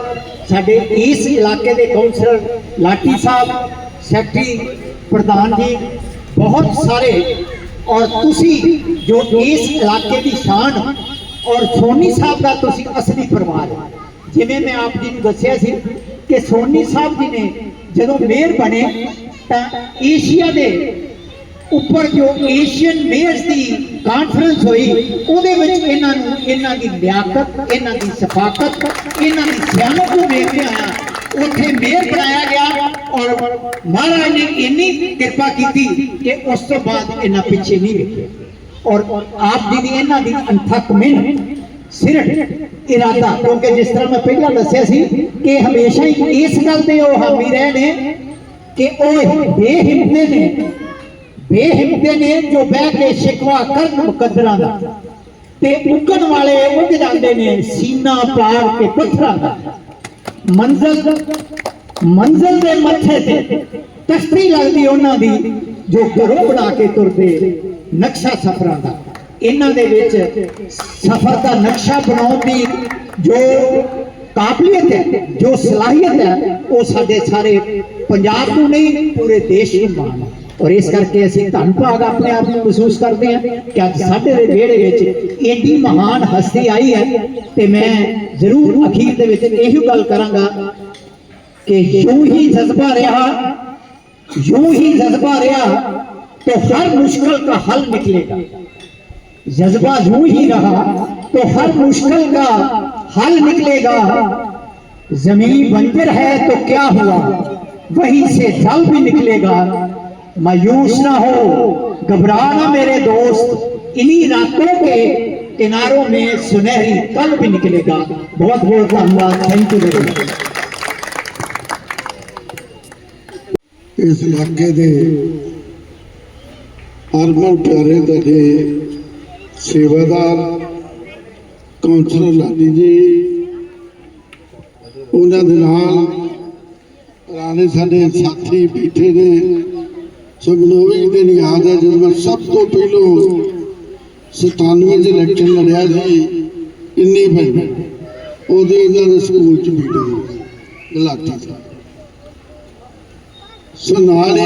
ਸਾਡੇ ਇਸ ਇਲਾਕੇ ਦੇ ਕਾਉਂਸਲਰ ਲਾਟੀ ਸਾਹਿਬ, ਸੈਕਟਰੀ ਪ੍ਰਧਾਨ ਜੀ, ਬਹੁਤ ਸਾਰੇ। ਔਰ ਤੁਸੀਂ ਜੋ ਇਸ ਇਲਾਕੇ ਦੀ ਸ਼ਾਨ ਔਰ ਸੋਨੀ ਸਾਹਿਬ ਦਾ ਤੁਸੀਂ ਅਸਲੀ ਪਰਿਵਾਰ ਜਿਵੇਂ ਮੈਂ ਆਪ ਜੀ ਨੂੰ ਦੱਸਿਆ ਸੀ ਕਿ ਸੋਨੀ ਸਾਹਿਬ ਜੀ ਨੇ ਜਦੋਂ ਮੇਅਰ ਬਣੇ ਤਾਂ ਏਸ਼ੀਆ ਦੇ ਉੱਪਰ ਜੋ ਏਸ਼ੀਅਨ ਮੇਅਰਸ ਦੀ ਕਾਨਫਰੰਸ ਹੋਈ, ਉਹਦੇ ਵਿੱਚ ਇਹਨਾਂ ਨੂੰ, ਇਹਨਾਂ ਦੀ ਲਿਆਕਤ, ਇਹਨਾਂ ਦੀ ਸਫਾਕਤ, ਇਹਨਾਂ ਦੀ ਸਿਆਣਪ ਨੂੰ ਵੇਖਦੇ ਆਇਆ। ਉੱਥੇ ਮੇਅਰ ਬਣਾਇਆ ਗਿਆ ਔਰ ਮਹਾਰਾਜ ਨੇ ਇੰਨੀ ਕਿਰਪਾ ਕੀਤੀ ਕਿ ਉਸ ਤੋਂ ਬਾਅਦ ਇਹਨਾਂ ਪਿੱਛੇ ਨਹੀਂ ਵੇਖਿਆ। ਔਰ ਆਪ ਜੀ ਦੀ ਇਹਨਾਂ ਦੀ ਅਣਥੱਕ ਮਿਹਨਤ ਸਿਰਫ ਇਰਾਦਾ, ਕਿਉਂਕਿ ਜਿਸ ਤਰ੍ਹਾਂ ਮੈਂ ਪਹਿਲਾਂ ਦੱਸਿਆ ਸੀ ਕਿ ਹਮੇਸ਼ਾ ਹੀ ਇਸ ਗੱਲ ਤੇ ਉਹ ਹਾਮੀ ਰਹੇ ਨੇ ਕਿ ਉਹ ਬੇਹਿੰਮਤੇ ਨੇ ਬੇਹਿੰਮਤੇ ਨੇ ਜੋ ਬਹਿ ਕੇ ਸ਼ਿਕਵਾ ਕਰਨ ਮੁਕੱਦਰਾਂ ਦਾ ਤੇ ਉੱਗਣ ਵਾਲੇ ਉੱਗ ਜਾਂਦੇ ਨੇ ਸੀਨਾ ਪਾੜ ਕੇ ਪੱਥਰਾਂ ਦਾ। ਮੰਜ਼ਲ ਮੰਜ਼ਲ ਦੇ ਮੱਥੇ ਤੇ ਤਖਤੀ ਲੱਗਦੀ ਉਹਨਾਂ ਦੀ ਜੋ ਘਰੋਂ ਬਣਾ ਕੇ ਤੁਰਦੇ ਨਕਸ਼ਾ ਸਫਰਾਂ ਦਾ। ਇਹਨਾਂ ਦੇ ਵਿੱਚ ਸਫ਼ਰ ਦਾ ਨਕਸ਼ਾ ਬਣਾਉਣ ਦੀ ਜੋ ਕਾਬਲੀਅਤ ਹੈ, ਜੋ ਸਲਾਹੀਅਤ ਹੈ, ਉਹ ਸਾਡੇ ਸਾਰੇ ਪੰਜਾਬ ਨੂੰ ਨਹੀਂ, ਪੂਰੇ ਦੇਸ਼ ਨੂੰ ਮਾਣ ਹੈ। اور اس کر کے ਧੰਨ ਭਾਗ ਆਪਣੇ ਆਪ ਨੂੰ ਮਹਿਸੂਸ ਕਰਦੇ ਹਾਂ ਕਿ ਅੱਜ ਸਾਡੇ ਦੇ ਵਿਹੜੇ ਵਿੱਚ ਇੰਨੀ ਮਹਾਨ ਹਸਤੀ ਆਈ ਹੈ ਤੇ ਮੈਂ ਜ਼ਰੂਰ ਅਖੀਰ ਦੇ ਵਿੱਚ ਇਹੋ ਗੱਲ ਕਰਾਂਗਾ ਕਿ ਯੂੰ ਹੀ ਜਜ਼ਬਾ ਰਿਹਾ یوں ہی جذبہ رہا تو ہر مشکل کا حل نکلے گا جذبہ یوں ہی رہا تو ہر مشکل کا حل نکلے گا زمین بنجر ہے تو کیا ہوا وہیں سے جل بھی نکلے گا मायूस ना हो घबराना मेरे दोस्त इन्हीं रातों के किनारों में सुनहरी कल भी निकलेगा बहुत बहुत धन्यवाद थैंक यू वेरी मच ਇਸ ਇਲਾਕੇ ਦੇ ਹਰਮਨ ਪਿਆਰੇ ਤੁਹਾਡੇ ਸੇਵਾਦਾਰ ਕੌਂਸਲਰ ਲਾਡੀ ਜੀ ਉਹਨਾਂ ਦੇ ਨਾਲ ਪੁਰਾਣੇ ਸਾਡੇ ਸਾਥੀ ਬੈਠੇ ਨੇ ਸੋ ਮੈਨੂੰ ਉਹ ਵੀ ਦਿਨ ਯਾਦ ਹੈ ਜਦੋਂ ਮੈਂ ਸਭ ਤੋਂ ਪਹਿਲੋਂ 97 ਚ ਇਲੈਕਸ਼ਨ ਲੜਿਆ ਸੀ, ਇੰਨੀ ਭਾਈ ਉਹਦੇ ਇਹਨਾਂ ਦੇ ਸਕੂਲ ਚ ਮੀਟਿੰਗ ਲਾਟੀ ਸਾਹਿਬ ਸੋ ਨਾਲ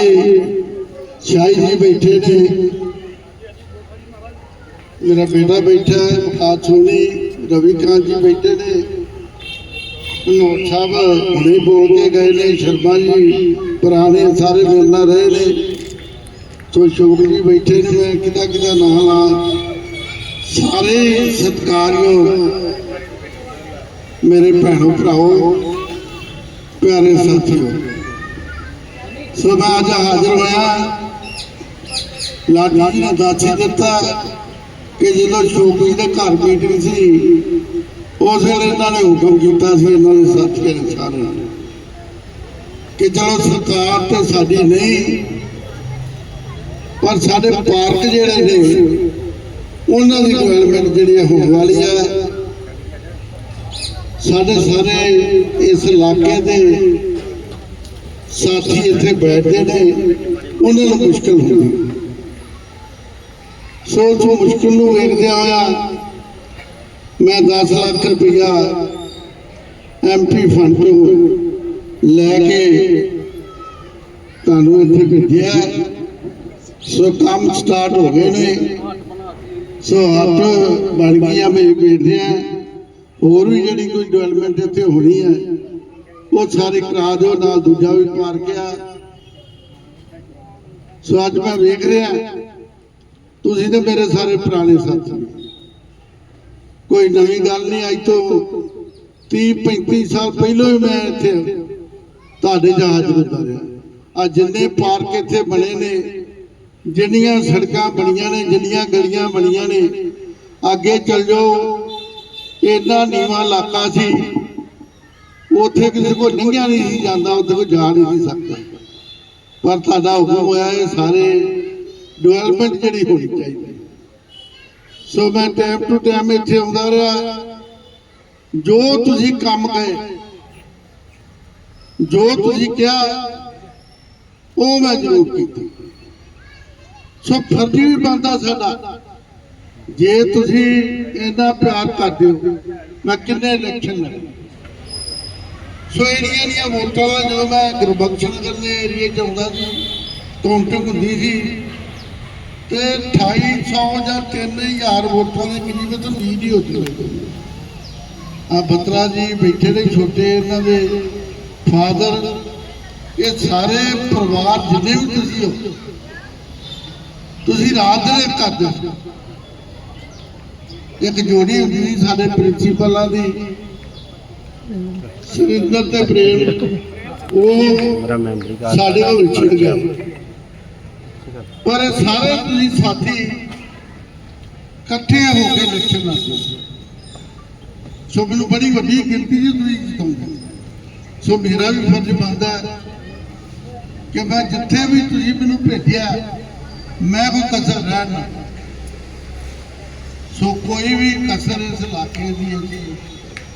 ਸ਼ਾਹੀ ਜੀ ਬੈਠੇ ਨੇ। ਮੇਰਾ ਬੇਟਾ ਬੈਠਾ ਹੈ ਮੁਖਾਤ ਸੋਨੀ, ਰਵੀ ਕਾਂਤ ਜੀ ਬੈਠੇ ਨੇ। ਨੋਟ ਸਾਹਿਬ ਹੁਣੇ ਬੋਲ ਕੇ ਗਏ ਨੇ, ਸ਼ਰਮਾ ਜੀ, ਪੁਰਾਣੇ ਸਾਰੇ ਮੇਰੇ ਰਹੇ ਨੇ। ਸੋ ਸ਼ੋਕ ਜੀ ਬੈਠੇ ਨੇ, ਮੈਂ ਕਿਦਾ ਕਿਦਾ ਨਾਂ ਲਾ ਸਾਰੇ ਸਤਿਕਾਰਯੋਗ ਮੇਰੇ ਭੈਣੋ ਭਰਾਓ, ਪਿਆਰੇ ਸਾਥੀਓ, ਸੋ ਮੈਂ ਅੱਜ ਹਾਜ਼ਰ ਹੋਇਆ। ਲਾਡੀ ਜੀ ਨੇ ਦੱਸ ਦਿੱਤਾ ਕਿ ਜਦੋਂ ਸ਼ੋਕੀ ਦੇ ਘਰ ਮੀਟਿੰਗ ਸੀ, ਉਸ ਵੇਲੇ ਇਹਨਾਂ ਨੇ ਹੁਕਮ ਕੀਤਾ ਸੀ, ਇਹਨਾਂ ਦੇ ਸਾਥੀਆਂ ਨੇ ਸਾਰੇ ਕਿ ਚਲੋ ਸਰਕਾਰ ਤੇ ਸਾਡੀ ਨਹੀਂ ਪਰ ਸਾਡੇ ਪਾਰਕ ਜਿਹੜੇ ਨੇ, ਉਹਨਾਂ ਦੀ ਡਿਵੈਲਪਮੈਂਟ ਜਿਹੜੀ ਹੈ ਹੋਣ ਵਾਲੀ ਹੈ ਸਾਡੇ ਸਾਰੇ ਇਸ ਇਲਾਕੇ ਦੇ ਸਾਥੀ ਇੱਥੇ ਬੈਠਦੇ ਨੇ, ਉਹਨਾਂ ਨੂੰ ਮੁਸ਼ਕਲ ਹੁੰਦੀ। ਸੋ ਉਸ ਮੁਸ਼ਕਲ ਨੂੰ ਵੇਖਦਿਆਂ ਹੋਇਆ ਮੈਂ 10 ਲੱਖ ਰੁਪਇਆ ਐਮਪੀ ਫੰਡ ਤੋਂ ਲੈ ਕੇ ਤੁਹਾਨੂੰ ਇੱਥੇ ਭੇਜਿਆ। ਸੋ ਕੰਮ ਸਟਾਰਟ ਹੋ ਗਏ ਨੇ। ਸੋ ਆਪ ਬਣ ਗਈਆਂ ਮੈਂ ਭੇਜਦੇ ਹੋਰ ਵੀ ਜਿਹੜੀ ਕੋਈ ਡਿਵੈਲਪਮੈਂਟ ਇੱਥੇ ਹੋਣੀ ਹੈ, ਉਹ ਸਾਰੇ ਕਰਾ ਦਿਓ, ਨਾਲ ਦੂਜਾ ਵੀ ਪਾਰ ਗਿਆ ਸੋ ਅੱਜ ਮੈਂ ਵੇਖ ਰਿਹਾ, ਤੁਸੀਂ ਤੇ ਮੇਰੇ ਸਾਰੇ ਪੁਰਾਣੇ ਸਾਥੀ। ਕੋਈ ਨਵੀਂ ਗੱਲ ਨਹੀਂ, ਅੱਜ ਤੋਂ 30 35 ਸਾਲ ਪਹਿਲਾਂ ਹੀ ਮੈਂ ਇੱਥੇ ਤੁਹਾਡੇ ਜਹਾਜ਼ ਹੁੰਦਾ ਰਿਹਾ। ਆ ਜਿੰਨੇ ਪਾਰਕ ਇੱਥੇ ਬਣੇ ਨੇ ਜਿੰਨੀਆਂ ਸੜਕਾਂ ਬਣੀਆਂ ਨੇ, ਜਿੰਨੀਆਂ ਗਲੀਆਂ ਬਣੀਆਂ ਨੇ, ਅੱਗੇ ਚੱਲ ਜਾਓ। ਇੰਨਾ ਨੀਵਾਂ ਇਲਾਕਾ ਸੀ। ਉੱਥੇ ਕਿਸੇ ਕੋਲ ਲੰਘਿਆ ਨਹੀਂ ਸੀ ਜਾਂਦਾ, ਉੱਥੇ ਕੋਈ ਜਾ ਨਹੀਂ ਸੀ ਸਕਦਾ। ਪਰ ਤੁਹਾਡਾ ਹੁਕਮ ਹੋਇਆ ਇਹ ਸਾਰੇ ਡਿਵੈਲਪਮੈਂਟ ਜਿਹੜੀ ਹੋਣੀ ਚਾਹੀਦੀ ਸੋ ਮੈਂ ਟਾਈਮ ਟੂ ਟਾਈਮ ਇੱਥੇ ਆਉਂਦਾ ਰਿਹਾ। ਜੋ ਤੁਸੀਂ ਕੰਮ ਕਹੇ, ਜੋ ਤੁਸੀਂ ਕਿਹਾ, ਉਹ ਮੈਂ ਜ਼ਰੂਰ ਕੀਤੀ। ਸੋ ਫਰਜ਼ੀ ਵੀ ਬਣਦਾ ਸਾਡਾ। ਜੇ ਤੁਸੀਂ ਇੰਨਾ ਪਿਆਰ ਕਰਦੇ ਹੋ, ਮੈਂ ਕਿੰਨੇ ਇਲੈਕਸ਼ਨ ਲੜੇ ਸੋ ਏਰੀਆ ਦੀਆਂ ਵੋਟਾਂ ਦਾ ਜਦੋਂ ਮੈਂ ਗੁਰਬਖਸ਼ ਨਗਰ ਦੇ ਏਰੀਏ 'ਚ ਆਉਂਦਾ ਸੀ ਕਾਊਂਟਿੰਗ ਹੁੰਦੀ ਸੀ, ਤੇ 2800 ਜਾਂ 3000 ਵੋਟਾਂ ਦੇ ਕਰੀਬ ਤਾਂ ਲੀਡ ਹੀ ਹੁੰਦੀ ਸੀ। ਆ ਬਤਰਾ ਜੀ ਬੈਠੇ ਨੇ, ਛੋਟੇ ਇਹਨਾਂ ਦੇ ਫਾਦਰ, ਇਹ ਸਾਰੇ ਪਰਿਵਾਰ ਜਿੰਨੇ ਵੀ ਤੁਸੀਂ ਹੋ ਤੁਸੀਂ ਰਾਤ ਦਿਨ ਕਰਦੇ ਹੋ। ਇੱਕ ਜੋੜੀ ਹੁੰਦੀ ਸਾਡੇ ਪ੍ਰਿੰਸੀਪਲਾਂ ਦੀ। ਸੁਰਿੰਦਰ ਤੇ ਪ੍ਰੇਮ ਉਹ ਸਾਡੇ ਕੋਲ ਵਿਛੜ ਗਿਆ। ਪਰ ਸਾਰੇ ਤੁਸੀਂ ਸਾਥੀ ਇਕੱਠੇ ਹੋ ਕੇ ਇਲੈਕਸ਼ਨ ਲੜਦੇ ਸੀ ਮੈਨੂੰ ਬੜੀ ਵੱਡੀ ਗਿਣਤੀ ਜੀ ਤੁਸੀਂ ਜਿਤਾਉਂਦੇ ਸੋ ਮੇਰਾ ਵੀ ਫਰਜ਼ ਬਣਦਾ ਹੈ ਕਿ ਮੈਂ ਜਿੱਥੇ ਵੀ ਤੁਸੀਂ ਮੈਨੂੰ ਭੇਜਿਆ ਮੈਂ ਕੋਈ ਕਸਰ ਰਹਿਣ ਸੋ ਕੋਈ ਵੀ ਕਸਰ ਇਸ ਇਲਾਕੇ ਦੀ ਅਸੀਂ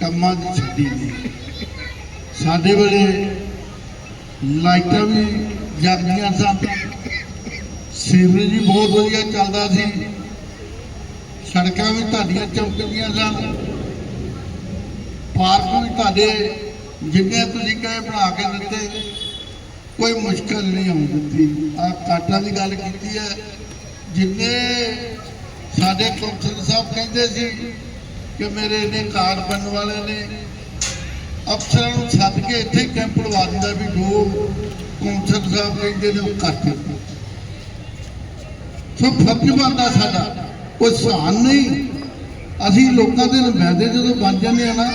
ਕੰਮਾਂ ਦੀ ਛੱਡੀ ਨਹੀਂ। ਸਾਡੇ ਵੇਲੇ ਲਾਈਟਾਂ ਵੀ ਜਗਦੀਆਂ ਸਨ। ਸੀਵਰੇਜ ਵੀ ਬਹੁਤ ਵਧੀਆ ਚੱਲਦਾ ਸੀ। ਸੜਕਾਂ ਵੀ ਤੁਹਾਡੀਆਂ ਚਮਕਦੀਆਂ ਸਨ। ਪਾਰਕ ਵੀ ਤੁਹਾਡੇ ਜਿੰਨੇ ਤੁਸੀਂ ਕਹੇ ਬਣਾ ਕੇ ਦਿੱਤੇ। ਕੋਈ ਮੁਸ਼ਕਲ ਨਹੀਂ ਆਉਣ ਦਿੱਤੀ। ਆ ਕਾਟਾਂ ਦੀ ਗੱਲ ਕੀਤੀ ਹੈ। ਜਿੰਨੇ ਸਾਡੇ ਕੌਂਸਲ ਸਾਹਿਬ ਕਹਿੰਦੇ ਸੀ ਕਿ ਮੇਰੇ ਨੇ ਕਾਰਡ ਬਣਨ ਵਾਲੇ ਨੇ, ਅਫਸਰਾਂ ਨੂੰ ਛੱਡ ਕੇ ਇੱਥੇ ਕੈਂਪ ਲਵਾ ਦਿੰਦਾ ਵੀ ਜੋ ਕੌਂਸਲ ਸਾਹਿਬ ਕਹਿੰਦੇ ਨੇ ਉਹ ਕਰ ਦਿਓ। ਸੋ ਫਰਜ਼ ਬਣਦਾ ਸਾਡਾ। ਕੋਈ ਸਹਾਨ ਨਹੀਂ। ਅਸੀਂ ਲੋਕਾਂ ਦੇ ਨੁਮਾਇੰਦੇ ਜਦੋਂ ਬਣ ਜਾਂਦੇ ਆ ਨਾ,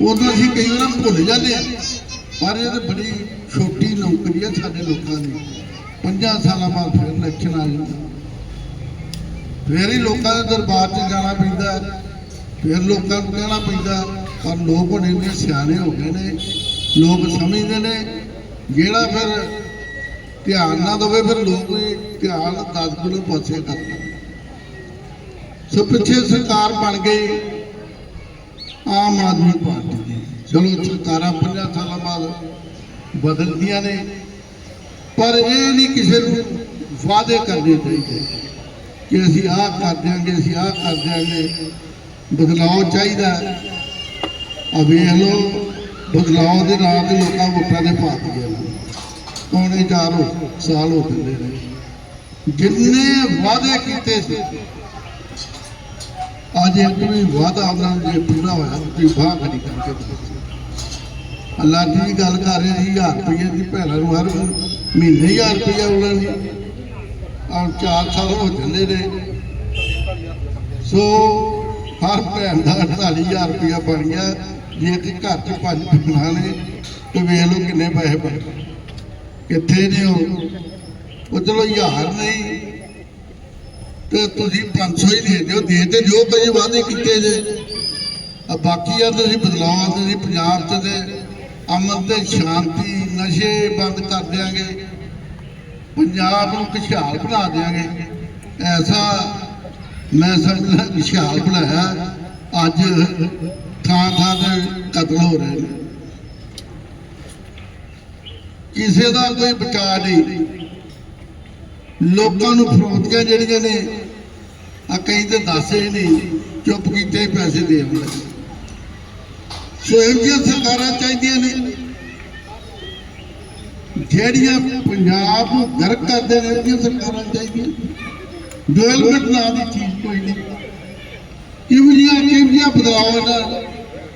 ਉਦੋਂ ਅਸੀਂ ਕਈ ਵਾਰ ਭੁੱਲ ਜਾਂਦੇ ਆ। ਪਰ ਇਹ ਤਾਂ ਬੜੀ ਛੋਟੀ ਨੌਕਰੀ ਹੈ ਸਾਡੇ ਲੋਕਾਂ ਦੀ। 50 ਸਾਲਾਂ ਬਾਅਦ ਫਿਰ ਇਲੈਕਸ਼ਨ ਆ ਜਾਂਦਾ। ਫਿਰ ਹੀ ਲੋਕਾਂ ਦੇ ਦਰਬਾਰ 'ਚ ਜਾਣਾ ਪੈਂਦਾ ਫਿਰ ਲੋਕਾਂ ਨੂੰ ਕਹਿਣਾ ਪੈਂਦਾ ਪਰ ਲੋਕ ਹੁਣ ਇੰਨੇ ਸਿਆਣੇ ਹੋ ਗਏ ਨੇ, ਲੋਕ ਸਮਝਦੇ ਨੇ, ਜਿਹੜਾ ਫਿਰ ਧਿਆਨ ਨਾ ਦੇਵੇ ਫਿਰ ਲੋਕ ਵੀ ਧਿਆਨ 10 ਕਿਲੋ ਪਾਸੇ ਕਰਦੇ ਸੋ ਪਿੱਛੇ ਸਰਕਾਰ ਬਣ ਗਈ, ਆਮ ਆਦਮੀ ਪਾਰਟੀ ਦੀ। ਚਲੋ ਸਰਕਾਰਾਂ 50 ਸਾਲਾਂ ਬਾਅਦ ਬਦਲਦੀਆਂ ਨੇ, ਪਰ ਇਹ ਨਹੀਂ ਕਿਸੇ ਨੂੰ ਵਾਅਦੇ ਕਰਨੇ ਚਾਹੀਦੇ ਕਿ ਅਸੀਂ ਆਹ ਕਰ ਦਿਆਂਗੇ, ਅਸੀਂ ਆਹ ਕਰ ਦਿਆਂਗੇ। ਬਦਲਾਅ ਚਾਹੀਦਾ ਆ ਵੇਖ ਲਓ, ਬਦਲਾਅ ਦੇ ਨਾਂ ਤੇ ਲੋਕਾਂ ਵੋਟਾਂ ਦੇ ਪਾ ਦਿੱਤੇ ਨੇ ਪੌਣੇ ਚਾਰ ਸਾਲ ਹੋ ਚੱਲੇ ਨੇ। ਜਿੰਨੇ ਵਾਅਦੇ ਕੀਤੇ ਸੀ, ਅੱਜ ਇੱਕ ਵੀ ਵਾਅਦਾ ਉਹਨਾਂ ਨੂੰ ਜੇ ਪੂਰਾ ਹੋਇਆ, ਤੁਸੀਂ ਬਾਹ ਖੜੀ ਕਰਕੇ ਦਿਖਾਓ। ਦੀ ਗੱਲ ਕਰ ਰਹੇ ਸੀ 1000 ਰੁਪਏ ਦੀ ਭੈਣਾਂ ਨੂੰ ਹਰ ਮਹੀਨੇ 1000 ਰੁਪਏ ਉਹਨਾਂ ਨੇ ਆ 4 ਸਾਲ ਹੋ ਜਾਂਦੇ ਨੇ। ਸੋ ਹਰ ਭੈਣ ਦਾ 48000 ਰੁਪਇਆ ਬਣ ਗਿਆ। ਜੇ ਤੇ ਘਰ 'ਚ ਪੰਜ ਭੈਣਾਂ ਨੇ, ਤੇ ਵੇਖ ਲਓ ਕਿੰਨੇ ਪੈਸੇ ਬਣ ਕਿੱਥੇ ਨੇ ਉਹ? ਚਲੋ ਹਜ਼ਾਰ ਨਹੀਂ। ਤੇ ਤੁਸੀਂ 500 ਹੀ ਦੇ ਦਿਓ। ਦੇ ਤੇ ਜੋ ਕਈ ਵਾਅਦੇ ਕੀਤੇ ਜੇ। ਆ ਬਾਕੀ ਆ ਤੁਸੀਂ ਬਦਲਾਅ ਤੁਸੀਂ ਪੰਜਾਬ 'ਚ ਤੇ ਅਮਨ ਤੇ ਸ਼ਾਂਤੀ, ਨਸ਼ੇ ਬੰਦ ਕਰ ਦਿਆਂਗੇ। ਪੰਜਾਬ ਨੂੰ ਖੁਸ਼ਹਾਲ ਬਣਾ ਦਿਆਂਗੇ। ਐਸਾ ਮੈਂ ਸਮਝਦਾ ਖੁਸ਼ਹਾਲ ਬਣਾਇਆ। ਅੱਜ ਥਾਂ ਥਾਂ ਤੇ ਕਤਲ ਹੋ ਰਹੇ ਨੇ। ਕਿਸੇ ਦਾ ਕੋਈ ਬਚਾਅ ਨਹੀਂ। ਲੋਕਾਂ ਨੂੰ ਫਰੋਤੀਆਂ ਜਿਹੜੀਆਂ ਨੇ ਆ ਕਈ ਤੇ ਦੱਸੇ ਨਹੀਂ, ਚੁੱਪ ਕੀਤੇ ਹੀ ਪੈਸੇ ਦੇ ਆਉਂਦੇ ਸੋ ਇਹ ਜਿਹੀਆਂ ਸਰਕਾਰਾਂ ਚਾਹੀਦੀਆਂ ਨੇ, ਜਿਹੜੀਆਂ ਪੰਜਾਬ ਨੂੰ ਗਰਕ ਕਰਦੇ ਨੇ ਉਹ ਜਿਹੀਆਂ ਸਰਕਾਰਾਂ ਚਾਹੀਦੀਆਂ। ਡਿਵੈਲਪਮੈਂਟ ਨਾਂ ਦੀ ਚੀਜ਼ ਕੋਈ ਨਹੀਂ। ਕਿਹੋ ਜਿਹੀਆਂ ਕਿਹੋ ਜਿਹੀਆਂ ਬਦਲਾਅ ਇਹਨਾਂ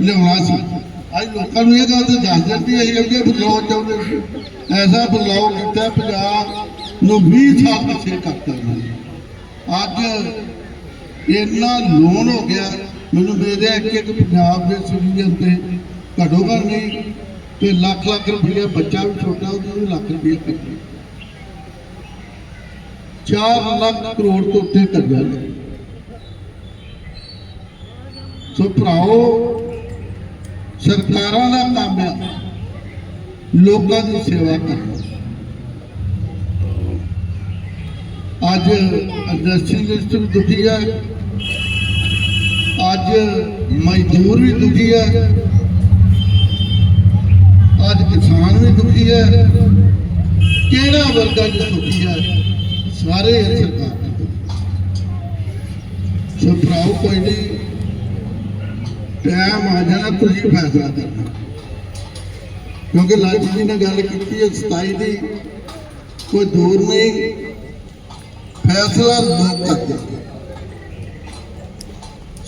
ਲਿਆਉਣਾ ਸੀ। ਅੱਜ ਲੋਕਾਂ ਨੂੰ ਇਹ ਗੱਲ ਤੇ ਦੱਸ ਦਿੰਦੀ ਹੈ ਇਹੋ ਜਿਹੇ ਬਦਲਾਅ ਚਾਹੁੰਦੇ ਸੀ। ਐਸਾ ਬਦਲਾਅ ਕੀਤਾ, ਪੰਜਾਬ ਨੂੰ 20 ਸਾਲ ਪਿੱਛੇ ਕਰਤਾ ਅੱਜ ਇੰਨਾ ਲੋਨ ਹੋ ਗਿਆ ਮੈਨੂੰ ਮੇਰੇ ਇੱਕ ਇੱਕ ਪੰਜਾਬ ਦੇ ਸਿਟੀਜ਼ਨ ਤੇ ਘੱਟੋ ਘੱਟ ਨਹੀਂ, ਤੇ ਲੱਖ ਲੱਖ ਰੁਪਏ ਬੱਚਾ ਵੀ ਛੋਟਾ, ਉਹਦੇ ਵੀ ਲੱਖ ਰੁਪਏ ਕੱਢੇ 4 ਲੱਖ ਕਰੋੜ ਤੋਂ ਉੱਤੇ ਕਰਜ਼ਾ ਲਿਆ। ਸੋ ਭਰਾਓ, ਸਰਕਾਰਾਂ ਦਾ ਕੰਮ ਹੈ ਲੋਕਾਂ ਦੀ ਸੇਵਾ ਕਰਨਾ। ਅੱਜ ਇੰਡਸਟਰੀ ਵੀ ਦੁਖੀ ਹੈ ਅੱਜ ਮਜ਼ਦੂਰ ਵੀ ਦੁਖੀ ਹੈ। ਅੱਜ ਕਿਸਾਨ ਵੀ ਦੁਖੀ ਹੈ। ਕਿਹੜਾ ਵਰਗਾ ਜੀ ਦੁਖੀ ਹੈ, ਸਾਰੇ ਸਰਕਾਰ ਸੋ ਭਰਾਓ, ਕੋਈ ਨਹੀਂ। ਟਾਈਮ ਆ ਜਾਣਾ, ਤੁਸੀਂ ਫੈਸਲਾ ਕਰਨਾ। ਕਿਉਂਕਿ ਲਾਲ ਜੀ ਨੇ ਗੱਲ ਕੀਤੀ ਹੈ 27 ਦੀ। ਕੋਈ ਦੂਰ ਨਹੀਂ। ਫੈਸਲਾ ਲੋਕ ਕਰਦੇ।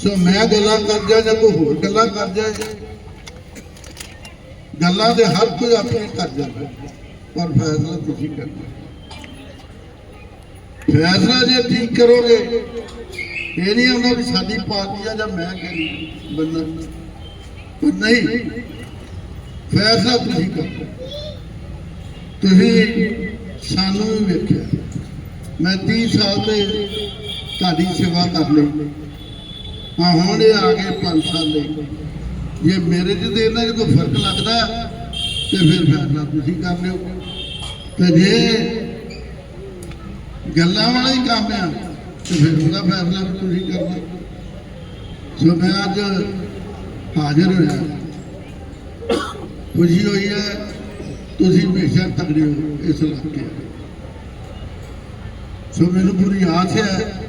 ਸੋ ਮੈਂ ਗੱਲਾਂ ਕਰ ਜਾ ਜਾਂ ਕੋਈ ਹੋਰ ਗੱਲਾਂ ਕਰ ਜਾ ਗੱਲਾਂ ਦੇ ਹਰ ਕੋਈ ਆਪਣੇ ਕਰ ਜਾਂਦਾ। ਪਰ ਫੈਸਲਾ ਤੁਸੀਂ ਕਰਨਾ। ਫੈਸਲਾ ਜੇ ਠੀਕ ਕਰੋਗੇ, ਇਹ ਨਹੀਂ ਹੁੰਦਾ ਵੀ ਸਾਡੀ ਪਾਰਟੀ ਆ ਜਾਂ ਮੈਂ ਕਰੀ ਬੰਦਾ। ਪਰ ਨਹੀਂ, ਫੈਸਲਾ ਤੁਸੀਂ ਕਰੋ। ਤੁਸੀਂ ਸਾਨੂੰ ਵੀ ਵੇਖਿਆ। ਮੈਂ 30 ਸਾਲ ਤੇ ਤੁਹਾਡੀ ਸੇਵਾ ਕਰ ਲਈ। ਆ ਹੁਣ ਇਹ ਆ ਗਏ 5 ਸਾਲ ਦੇ। ਜੇ ਮੇਰੇ ਚ ਤੇ ਇਹਨਾਂ 'ਚ ਕੋਈ ਫ਼ਰਕ ਲੱਗਦਾ, ਤੇ ਫਿਰ ਫੈਸਲਾ ਤੁਸੀਂ ਕਰ ਲਿਓ। ਤੇ ਜੇ ਗੱਲਾਂ ਵਾਲਾ ਹੀ ਕੰਮ ਆ, ਤੇ ਫਿਰ ਉਹਦਾ ਫੈਸਲਾ ਵੀ ਤੁਸੀਂ ਕਰਨਾ ਸੋ ਮੈਂ ਅੱਜ ਹਾਜ਼ਰ ਹੋਇਆ। ਖੁਸ਼ੀ ਹੋਈ ਹੈ, ਤੁਸੀਂ ਹਮੇਸ਼ਾ ਤਗੜੇ ਹੋ ਇਸ ਇਲਾਕੇ 'ਚ। ਸੋ ਮੈਨੂੰ ਪੂਰੀ ਆਸ ਹੈ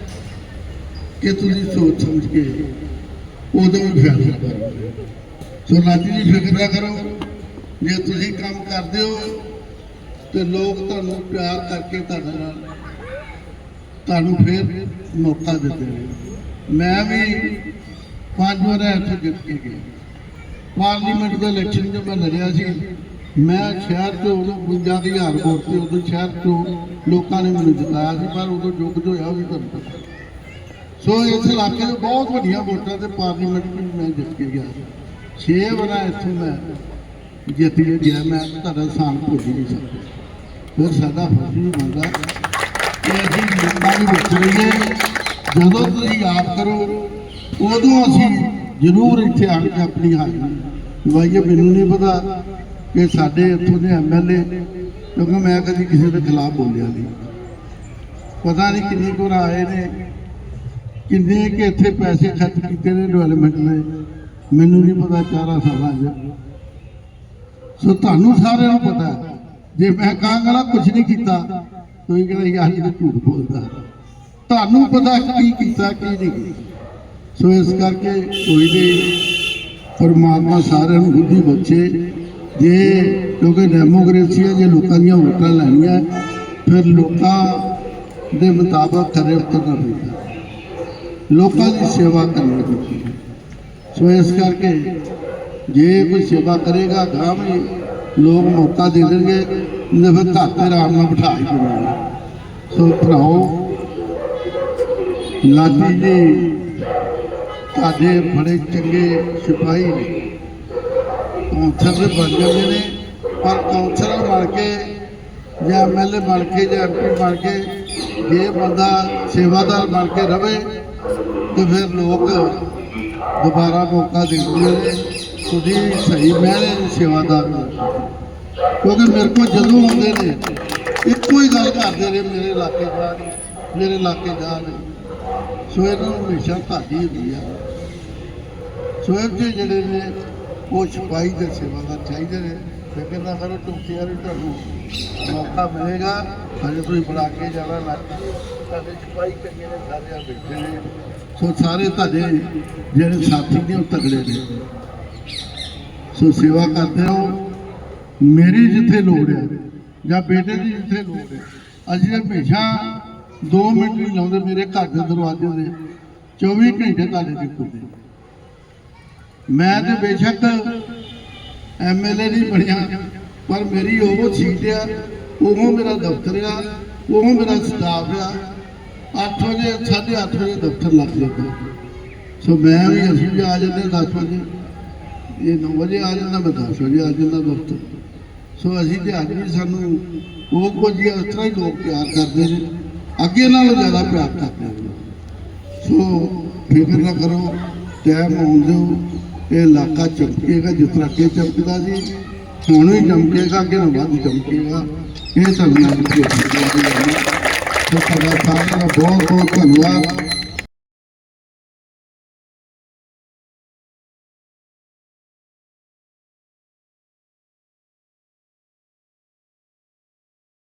ਕਿ ਤੁਸੀਂ ਸੋਚ ਸਮਝ ਕੇ ਉਦੋਂ ਵੀ ਫੈਸਲਾ ਕਰੋ। ਸੋ ਲਾਡੀ ਜੀ, ਫਿਕਰ ਨਾ ਕਰੋ। ਜੇ ਤੁਸੀਂ ਕੰਮ ਕਰਦੇ ਹੋ ਤੇ ਲੋਕ ਤੁਹਾਨੂੰ ਪਿਆਰ ਕਰਕੇ ਤੁਹਾਡੇ ਨਾਲ ਤੁਹਾਨੂੰ ਫਿਰ ਮੌਕਾ ਦਿੰਦੇ ਨੇ। ਮੈਂ ਵੀ ਪੰਜ ਵਾਰ ਇੱਥੇ ਜਿੱਤ ਕੇ ਗਿਆ। ਪਾਰਲੀਮੈਂਟ ਦੇ ਇਲੈਕਸ਼ਨ 'ਚ ਮੈਂ ਲੜਿਆ ਸੀ। ਮੈਂ ਸ਼ਹਿਰ ਤੋਂ ਉਦੋਂ 55000 ਵੋਟ ਤੇ ਉਦੋਂ ਸ਼ਹਿਰ ਤੋਂ ਲੋਕਾਂ ਨੇ ਮੈਨੂੰ ਜਿਤਾਇਆ ਸੀ, ਪਰ ਉਦੋਂ ਜੁਗ ਜੋ ਹੋਇਆ ਵੀ ਤੁਹਾਨੂੰ ਪਤਾ। ਸੋ ਇਸ ਇਲਾਕੇ 'ਚ ਬਹੁਤ ਵੱਡੀਆਂ ਵੋਟਾਂ ਤੇ ਪਾਰਲੀਮੈਂਟ ਵਿੱਚ ਮੈਂ ਜਿੱਤ ਕੇ ਗਿਆ। ਛੇ ਵਾਰ ਇੱਥੋਂ ਮੈਂ ਜਿੱਤ ਕੇ ਗਿਆ, ਮੈਂ ਤੁਹਾਡਾ ਸਾਨ ਭੁੱਲ ਨਹੀਂ ਸਕਦਾ। ਫਿਰ ਸਾਡਾ ਫਰਜ਼ ਵੀ ਬਣਦਾ ਕਿ ਅਸੀਂ ਲੋਕਾਂ ਨੂੰ ਵਿੱਚ ਰਹੀਏ। ਜਦੋਂ ਤੁਸੀਂ ਯਾਦ ਕਰੋ, ਉਦੋਂ ਅਸੀਂ ਜ਼ਰੂਰ ਇੱਥੇ ਆਣ ਕੇ ਆਪਣੀ ਹਾਜ਼ਰੀ ਵਾਈਏ ਮੈਨੂੰ ਨਹੀਂ ਪਤਾ ਕਿ ਸਾਡੇ ਇੱਥੋਂ ਦੇ ਐਮਐਲਏ ਕਿਉਂਕਿ ਮੈਂ ਕਦੀ ਕਿਸੇ ਦੇ ਖਿਲਾਫ ਬੋਲਿਆ ਨਹੀਂ। ਪਤਾ ਨਹੀਂ ਕਿੰਨੀ ਕੋਲ ਆਏ ਨੇ ਕਿੰਨੇ ਕਿ ਇੱਥੇ ਪੈਸੇ ਖਰਚ ਕੀਤੇ ਨੇ ਡਿਵੈਲਪਮੈਂਟ ਨੇ? ਮੈਨੂੰ ਨਹੀਂ ਪਤਾ, ਚਾਰਾ ਸਾਲਾਂ 'ਚ। ਸੋ ਤੁਹਾਨੂੰ ਸਾਰਿਆਂ ਨੂੰ ਪਤਾ ਜੇ ਮੈਂ ਕਹਾਂਗਾ ਨਾ ਕੁਝ ਨਹੀਂ ਕੀਤਾ ਤੁਸੀਂ ਕਹਿੰਦਾ ਯਾਰ ਇਹ ਝੂਠ ਬੋਲਦਾ ਤੁਹਾਨੂੰ ਪਤਾ ਕੀ ਕੀਤਾ, ਕੀ ਨਹੀਂ ਕੀਤਾ। ਸੋ ਇਸ ਕਰਕੇ ਕੋਈ ਨਹੀਂ, ਪਰਮਾਤਮਾ ਸਾਰਿਆਂ ਨੂੰ ਬੁੱਧੀ ਬਖਸ਼ੇ। ਜੇ ਕਿਉਂਕਿ ਡੈਮੋਕ੍ਰੇਸੀ ਹੈ, ਜੇ ਲੋਕਾਂ ਦੀਆਂ ਵੋਟਾਂ ਲੈਣੀਆਂ, ਫਿਰ ਲੋਕਾਂ ਦੇ ਮੁਤਾਬਕ ਖਰੇ ਉਤਰਨਾ ਪੈਂਦਾ ਲੋਕਾਂ ਦੀ ਸੇਵਾ ਕਰਨੀ ਪੈਂਦੀ ਹੈ ਸੋ ਇਸ ਕਰਕੇ ਜੇ ਕੋਈ ਸੇਵਾ ਕਰੇਗਾ ਗਾਂ ਵੀ ਲੋਕ ਮੌਕਾ ਦੇ ਦੇਣਗੇ। ਨਹੀਂ ਤਾਂ ਫਿਰ ਘਰ ਆਰਾਮ ਨਾਲ ਬਿਠਾ ਹੀ ਸੋ ਭਰਾਓ, ਲਾਡੀ ਜੀ, ਤੁਹਾਡੇ ਬੜੇ ਚੰਗੇ ਸਿਪਾਹੀ ਨੇ। ਕੌਂਸਲਰ ਬਣ ਜਾਂਦੇ ਨੇ, ਪਰ ਕੌਂਸਲਰ ਬਣ ਕੇ ਜਾਂ ਐਮਐਲਏ ਬਣ ਕੇ ਜਾਂ ਐਮਪੀ ਬਣ ਕੇ, ਜੇ ਬੰਦਾ ਸੇਵਾਦਾਰ ਬਣ ਕੇ ਰਵੇ ਤੇ ਫਿਰ ਲੋਕ ਦੁਬਾਰਾ ਮੌਕਾ ਦਿੰਦੇ ਨੇ ਤੁਸੀਂ ਸਹੀ ਮੈਨੇ ਦੀ ਸੇਵਾਦਾਰ ਹੋ ਕਿਉਂਕਿ ਮੇਰੇ ਕੋਲ ਜਦੋਂ ਆਉਂਦੇ ਨੇ, ਇੱਕੋ ਹੀ ਗੱਲ ਕਰਦੇ ਨੇ, ਮੇਰੇ ਇਲਾਕੇ ਜਾ ਨਹੀਂ, ਮੇਰੇ ਇਲਾਕੇ ਜਾ ਨਹੀਂ। ਸੋ ਇਹਨਾਂ ਨੂੰ ਹਮੇਸ਼ਾ ਤੁਹਾਡੀ ਹੁੰਦੀ ਆ। ਸੋ ਇਹ ਜਿਹੜੇ ਨੇ, ਉਹ ਸਿਪਾਹੀ ਦੇ ਸੇਵਾਦਾਰ ਚਾਹੀਦੇ ਨੇ। ਫਿਕਰ ਨਾ ਕਰੋ ਟੁੱਟੀ ਵਾਲੀ ਤੁਹਾਨੂੰ ਮੌਕਾ ਮਿਲੇਗਾ। ਹਜੇ ਤੁਸੀਂ ਬਣਾ ਕੇ ਜਾਣਾ ਲੱਗ ਸਾਡੇ ਸਿਪਾਹੀ ਚੰਗੇ ਨੇ ਸਾਰੇ ਆ ਬੈਠੇ ਨੇ। ਸੋ ਸਾਰੇ ਤੁਹਾਡੇ ਜਿਹੜੇ ਸਾਥੀ ਨੇ, ਉਹ ਤਗੜੇ ਨੇ। ਸੋ ਸੇਵਾ ਕਰਦੇ ਹੋ ਮੇਰੀ ਜਿੱਥੇ ਲੋੜ ਹੈ, ਜਾਂ ਬੇਟੇ ਦੀ ਜਿੱਥੇ ਲੋੜ ਹੈ, ਅਸੀਂ ਹਮੇਸ਼ਾ 2 ਮਿੰਟ ਨਹੀਂ ਲਾਉਂਦੇ, ਮੇਰੇ ਘਰ ਦੇ ਦਰਵਾਜ਼ੇ ਦੇ 24 ਘੰਟੇ ਤੁਹਾਡੇ ਤੇ ਖੁੱਲ੍ਹੇ ਮੈਂ ਤੇ ਬੇਸ਼ੱਕ ਐਮਐਲਏ ਨਹੀਂ ਬਣਿਆ, ਪਰ ਮੇਰੀ ਉਹ ਸੀਟ ਆ ਉਹ ਮੇਰਾ ਦਫ਼ਤਰ ਆ ਉਹ ਮੇਰਾ ਸਟਾਫ ਆ। 8 ਵਜੇ 8:30 ਵਜੇ ਦਫ਼ਤਰ ਲੱਗ ਜਾਂਦਾ। ਸੋ ਮੈਂ ਵੀ ਅਸੀਂ ਵੀ ਆ ਜਾਂਦੇ 10 ਵਜੇ। ਇਹ 9 ਵਜੇ ਆ ਜਾਂਦਾ, ਮੈਂ 10 ਵਜੇ ਆ ਜਾਂਦਾ ਦਫ਼ਤਰ। ਸੋ ਅਸੀਂ ਤੇ ਅੱਜ ਵੀ ਸਾਨੂੰ ਉਹ ਕੁਝ ਹੀ ਇਸ ਤਰ੍ਹਾਂ ਹੀ ਲੋਕ ਪਿਆਰ ਕਰਦੇ ਨੇ। ਅੱਗੇ ਨਾਲੋਂ ਜ਼ਿਆਦਾ ਪਿਆਰ ਕਰਦੇ ਨੇ ਸੋ ਫਿਕਰ ਨਾ ਕਰੋ ਟਾਈਮ ਆਉਣ ਦਿਓ। ਇਹ ਇਲਾਕਾ ਚਮਕੇਗਾ ਜਿਸ ਤਰ੍ਹਾਂ ਅੱਗੇ ਚਮਕਦਾ ਸੀ, ਹੁਣ ਵੀ ਚਮਕੇਗਾ, ਅੱਗੇ ਨੂੰ ਵੱਧ ਚਮਕੇਗਾ। ਇਹ ਤੁਹਾਨੂੰ ਮੈਂ ਬੇਨਤੀ ਕਰਦਾ ਸਾਰਿਆਂ ਦਾ ਬਹੁਤ ਬਹੁਤ ਧੰਨਵਾਦ।